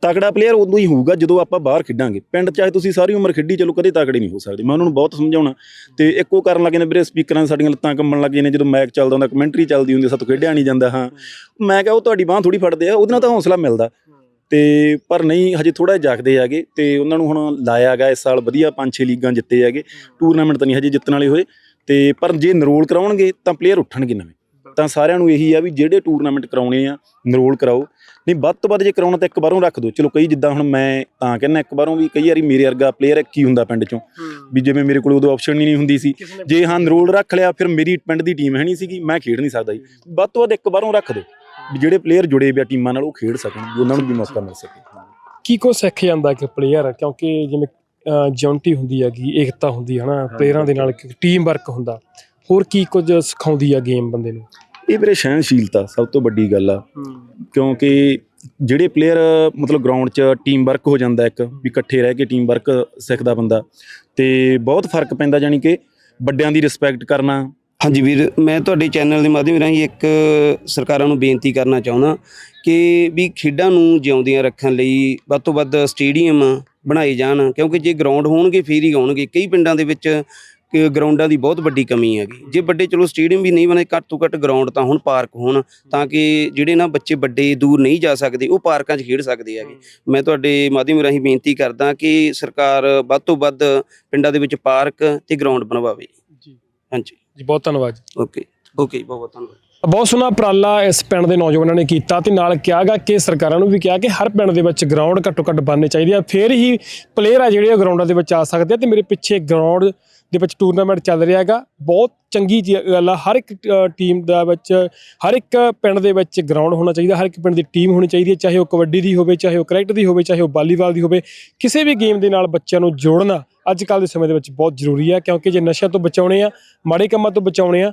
S2: ਤਕੜਾ ਪਲੇਅਰ ਉਦੋਂ ਹੀ ਹੋਊਗਾ ਜਦੋਂ ਆਪਾਂ ਬਾਹਰ ਖੇਡਾਂਗੇ। ਪਿੰਡ ਚਾਹੇ ਤੁਸੀਂ ਸਾਰੀ ਉਮਰ ਖੇਡੀ ਚਲੋ ਕਦੇ ਤਕੜੇ ਨਹੀਂ ਹੋ ਸਕਦੇ। ਮੈਂ ਉਹਨਾਂ ਨੂੰ ਬਹੁਤ ਸਮਝਾਉਣਾ। ਤੇ ਇੱਕੋ ਕਰਨ ਲੱਗੇ ਨੇ ਵੀਰੇ ਸਪੀਕਰਾਂ ਸਾਡੀਆਂ ਲੱਤਾਂ ਕੰਬਣ ਲੱਗ ਨੇ। ਜਦੋਂ ਮੈਚ ਚੱਲਦਾ ਹੁੰਦਾ ਕਮੈਂਟਰੀ ਚੱਲਦੀ ਹੁੰਦੀ ਸਾਤੋਂ ਖੇਡਿਆ ਨਹੀਂ ਜਾਂਦਾ ਹਾਂ। ਮੈਂ ਕਿਹਾ ਉਹ ਤੁਹਾਡੀ ਬਾਹ ਥੋੜੀ ਫੜਦੇ ਆ ਉਹਦੇ ਨਾਲ ਤਾਂ ਹੌਸਲਾ ਮਿਲਦਾ। ਤੇ ਪਰ ਨਹੀਂ ਹਜੇ ਥੋੜਾ ਜਾਗਦੇ ਹੈਗੇ ਤੇ ਉਹਨਾਂ ਨੂੰ ਹੁਣ ਲਾਇਆ ਗਿਆ ਇਸ ਸਾਲ ਵਧੀਆ ਪੰਜ ਛੇ ਲੀਗਾਂ ਜਿੱਤੇ ਹੈਗੇ। ਟੂਰਨਾਮੈਂਟ ਤਾਂ ਨਹੀਂ ਹਜੇ ਜਿੱਤਣ ਵਾਲੇ ਹੋਏ। ਤੇ ਪਰ ਜੇ ਨਰੋਲ ਕਰਾਉਣਗੇ ਤਾਂ ਪਲੇਅਰ ਉੱਠਣਗੇ ਨਵੇਂ। ਤਾਂ ਸਾਰਿਆਂ ਨੂੰ ਇਹੀ ਆ ਵੀ ਜਿਹੜੇ ਟੂਰਨਾਮੈਂਟ ਕਰਾਉਣੇ ਆ ਨਰੋਲ ਕਰਾਓ। ਨਹੀਂ ਵੱਧ ਤੋਂ ਵੱਧ ਜੇ ਕਰਾਉਣਾ ਤਾਂ ਇੱਕ ਵਾਰੋਂ ਰੱਖ ਦਿਓ। ਚਲੋ ਕਈ ਜਿੱਦਾਂ ਹੁਣ ਮੈਂ ਤਾਂ ਕਹਿੰਦਾ ਇੱਕ ਵਾਰੋਂ ਵੀ ਕਈ ਵਾਰੀ ਮੇਰੇ ਵਰਗਾ ਪਲੇਅਰ ਹੀ ਹੁੰਦਾ ਪਿੰਡ ਚੋਂ। ਵੀ ਜਿਵੇਂ ਮੇਰੇ ਕੋਲ ਉਦੋਂ ਆਪਸ਼ਨ ਹੀ ਨਹੀਂ ਹੁੰਦੀ ਸੀ। ਜੇ ਹਾਂ ਨਰੋਲ ਰੱਖ ਲਿਆ ਫਿਰ ਮੇਰੀ ਪਿੰਡ ਦੀ ਟੀਮ ਹੈ ਨਹੀਂ ਸੀਗੀ। ਮੈਂ ਖੇਡ ਨਹੀਂ ਸਕਦਾ ਜੀ। ਵੱਧ ਤੋਂ ਵੱਧ ਇੱਕ ਵਾਰੋਂ ਰੱਖ ਦਿਓ। ਵੀ ਜਿਹੜੇ ਪਲੇਅਰ ਜੁੜੇ ਹੋਏ ਆ ਟੀਮਾਂ ਨਾਲ ਉਹ ਖੇਡ ਸਕਣ ਵੀ ਉਹਨਾਂ ਨੂੰ ਵੀ ਮੌਕਾ ਮਿਲ ਸਕੇ।
S5: ਕੀ ਕੋ ਸਿੱਖ ਜਾਂਦਾ ਕਿ ਪਲੇਅਰ ਕਿਉਂਕਿ ਜਿਵੇਂ ਜੌਂਟੀ ਹੁੰਦੀ ਹੈਗੀ ਏਕਤਾ ਹੁੰਦੀ ਹੈ ਨਾ ਪਲੇਅਰਾਂ ਦੇ ਨਾਲ ਟੀਮ ਵਰਕ ਹੁੰਦਾ। ਹੋਰ ਕੀ ਕੁਝ ਸਿਖਾਉਂਦੀ ਆ ਗੇਮ ਬੰਦੇ ਨੂੰ?
S2: ਇਹ ਵੀਰੇ ਸਹਿਣਸ਼ੀਲਤਾ ਸਭ ਤੋਂ ਵੱਡੀ ਗੱਲ ਆ। ਕਿਉਂਕਿ ਜਿਹੜੇ ਪਲੇਅਰ ਮਤਲਬ ਗਰਾਊਂਡ 'ਚ ਟੀਮ ਵਰਕ ਹੋ ਜਾਂਦਾ ਇੱਕ ਵੀ ਇਕੱਠੇ ਰਹਿ ਕੇ ਟੀਮ ਵਰਕ ਸਿੱਖਦਾ ਬੰਦਾ ਤੇ ਬਹੁਤ ਫ਼ਰਕ ਪੈਂਦਾ ਜਾਨੀ ਕਿ ਵੱਡਿਆਂ ਦੀ ਰਿਸਪੈਕਟ ਕਰਨਾ
S1: ਹਾਂਜੀ ਵੀਰ ਮੈਂ ਤੁਹਾਡੇ ਚੈਨਲ ਦੇ ਮਾਧਿਅਮ ਰਾਹੀਂ ਇੱਕ ਸਰਕਾਰਾਂ ਨੂੰ ਬੇਨਤੀ ਕਰਨਾ ਚਾਹੁੰਦਾ ਕਿ ਵੀ ਖੇਡਾਂ ਨੂੰ ਜਿਉਂਦੀਆਂ ਰੱਖਣ ਲਈ ਵੱਧ ਤੋਂ ਵੱਧ ਸਟੇਡੀਅਮ ਬਣਾਏ ਜਾਣ ਕਿਉਂਕਿ ਜੇ ਗਰਾਊਂਡ ਹੋਣਗੇ ਫੇਰ ਹੀ ਆਉਣਗੇ। ਕਈ ਪਿੰਡਾਂ ਦੇ ਵਿੱਚ ਕਿ ਗਰਾਊਂਡਾਂ ਦੀ ਬਹੁਤ ਵੱਡੀ ਕਮੀ ਹੈਗੀ। ਜੇ ਵੱਡੇ ਚਲੋ ਸਟੇਡੀਅਮ ਵੀ ਨਹੀਂ ਬਣੇ ਘੱਟ ਤੋਂ ਘੱਟ ਗਰਾਊਂਡ ਤਾਂ ਹੁਣ ਪਾਰਕ ਹੋਣ ਤਾਂ ਕਿ ਜਿਹੜੇ ਨਾ ਬੱਚੇ ਵੱਡੇ ਦੂਰ ਨਹੀਂ ਜਾ ਸਕਦੇ ਉਹ ਪਾਰਕਾਂ 'ਚ ਖੇਡ ਸਕਦੇ ਹੈਗੇ। ਮੈਂ ਤੁਹਾਡੇ ਮਾਧਿਅਮ ਰਾਹੀਂ ਬੇਨਤੀ ਕਰਦਾ ਕਿ ਸਰਕਾਰ ਵੱਧ ਤੋਂ ਵੱਧ ਪਿੰਡਾਂ ਦੇ ਵਿੱਚ ਪਾਰਕ ਤੇ ਗਰਾਊਂਡ ਬਣਵਾਵੇ।
S5: ਜੀ।
S1: ਹਾਂਜੀ।
S5: ਜੀ ਬਹੁਤ ਧੰਨਵਾਦ
S1: ਓਕੇ ਓਕੇ ਜੀ, ਬਹੁਤ ਬਹੁਤ ਧੰਨਵਾਦ।
S5: ਬਹੁਤ ਸੋਹਣਾ ਉਪਰਾਲਾ ਇਸ ਪਿੰਡ ਦੇ ਨੌਜਵਾਨਾਂ ਨੇ ਕੀਤਾ ਤੇ ਨਾਲ ਕਿਹਾਗਾ ਕਿ ਸਰਕਾਰਾਂ ਨੂੰ ਵੀ ਕਿਹਾ ਕਿ ਹਰ ਪਿੰਡ ਦੇ ਵਿੱਚ ਗਰਾਊਂਡ ਘੱਟੋ ਘੱਟ ਬਣਨੇ ਚਾਹੀਦੇ ਆ। ਫੇਰ ਹੀ ਪਲੇਅਰ ਆ ਜਿਹੜੇ ਉਹ ਗਰਾਊਂਡਾਂ ਦੇ ਵਿੱਚ ਆ ਸਕਦੇ ਆ ਤੇ ਮੇਰੇ ਪਿੱਛੇ ਗਰਾਊਂਡ ਦੇ ਵਿੱਚ ਟੂਰਨਾਮੈਂਟ ਚੱਲ ਰਿਹਾ ਹੈਗਾ। ਬਹੁਤ ਚੰਗੀ ਜੀ ਗੱਲ ਆ। ਹਰ ਇੱਕ ਟੀਮ ਦਾ ਵਿੱਚ, ਹਰ ਇੱਕ ਪਿੰਡ ਦੇ ਵਿੱਚ ਗਰਾਊਂਡ ਹੋਣਾ ਚਾਹੀਦਾ, ਹਰ ਇੱਕ ਪਿੰਡ ਦੀ ਟੀਮ ਹੋਣੀ ਚਾਹੀਦੀ ਹੈ, ਚਾਹੇ ਉਹ ਕਬੱਡੀ ਦੀ ਹੋਵੇ, ਚਾਹੇ ਉਹ ਕ੍ਰਿਕਟ ਦੀ ਹੋਵੇ, ਚਾਹੇ ਉਹ ਵਾਲੀਬਾਲ ਦੀ ਹੋਵੇ। ਕਿਸੇ ਵੀ ਗੇਮ ਦੇ ਨਾਲ ਬੱਚਿਆਂ ਨੂੰ ਜੋੜਨਾ ਅੱਜ ਕੱਲ ਦੇ ਸਮੇਂ ਦੇ ਵਿੱਚ ਬਹੁਤ ਜ਼ਰੂਰੀ ਹੈ, ਕਿਉਂਕਿ ਜੇ ਨਸ਼ਿਆਂ ਤੋਂ ਬਚਾਉਣੇ ਆ, ਮਾੜੇ ਕੰਮਾਂ ਤੋਂ ਬਚਾਉਣੇ ਆ,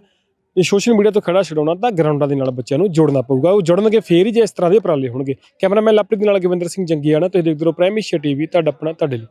S5: ਜੇ ਸੋਸ਼ਲ ਮੀਡੀਆ ਤੋਂ ਖੜਾ ਛਡਾਉਣਾ, ਤਾਂ ਗਰਾਊਂਡਾਂ ਦੇ ਨਾਲ ਬੱਚਿਆਂ ਨੂੰ ਜੋੜਨਾ ਪਊਗਾ। ਉਹ ਜੁੜਨਗੇ, ਫੇਰ ਹੀ ਜੇ ਇਸ ਤਰ੍ਹਾਂ ਦੇ ਉਪਰਾਲੇ ਹੋਣਗੇ। ਕੈਮਰਾਮੈਨ ਲਵਪ੍ਰੀਤ ਦੇ ਨਾਲ ਗਵਿੰਦਰ ਸਿੰਘ ਜੰਗੀਆਣਾ, ਤੁਸੀਂ ਦੇਖਦੇ ਰਹੋ ਪ੍ਰਾਈਮ ਏਸ਼ੀਆ ਟੀਵੀ ਤੁਹਾਡਾ ਆਪਣਾ, ਤੁਹਾਡੇ ਲਈ।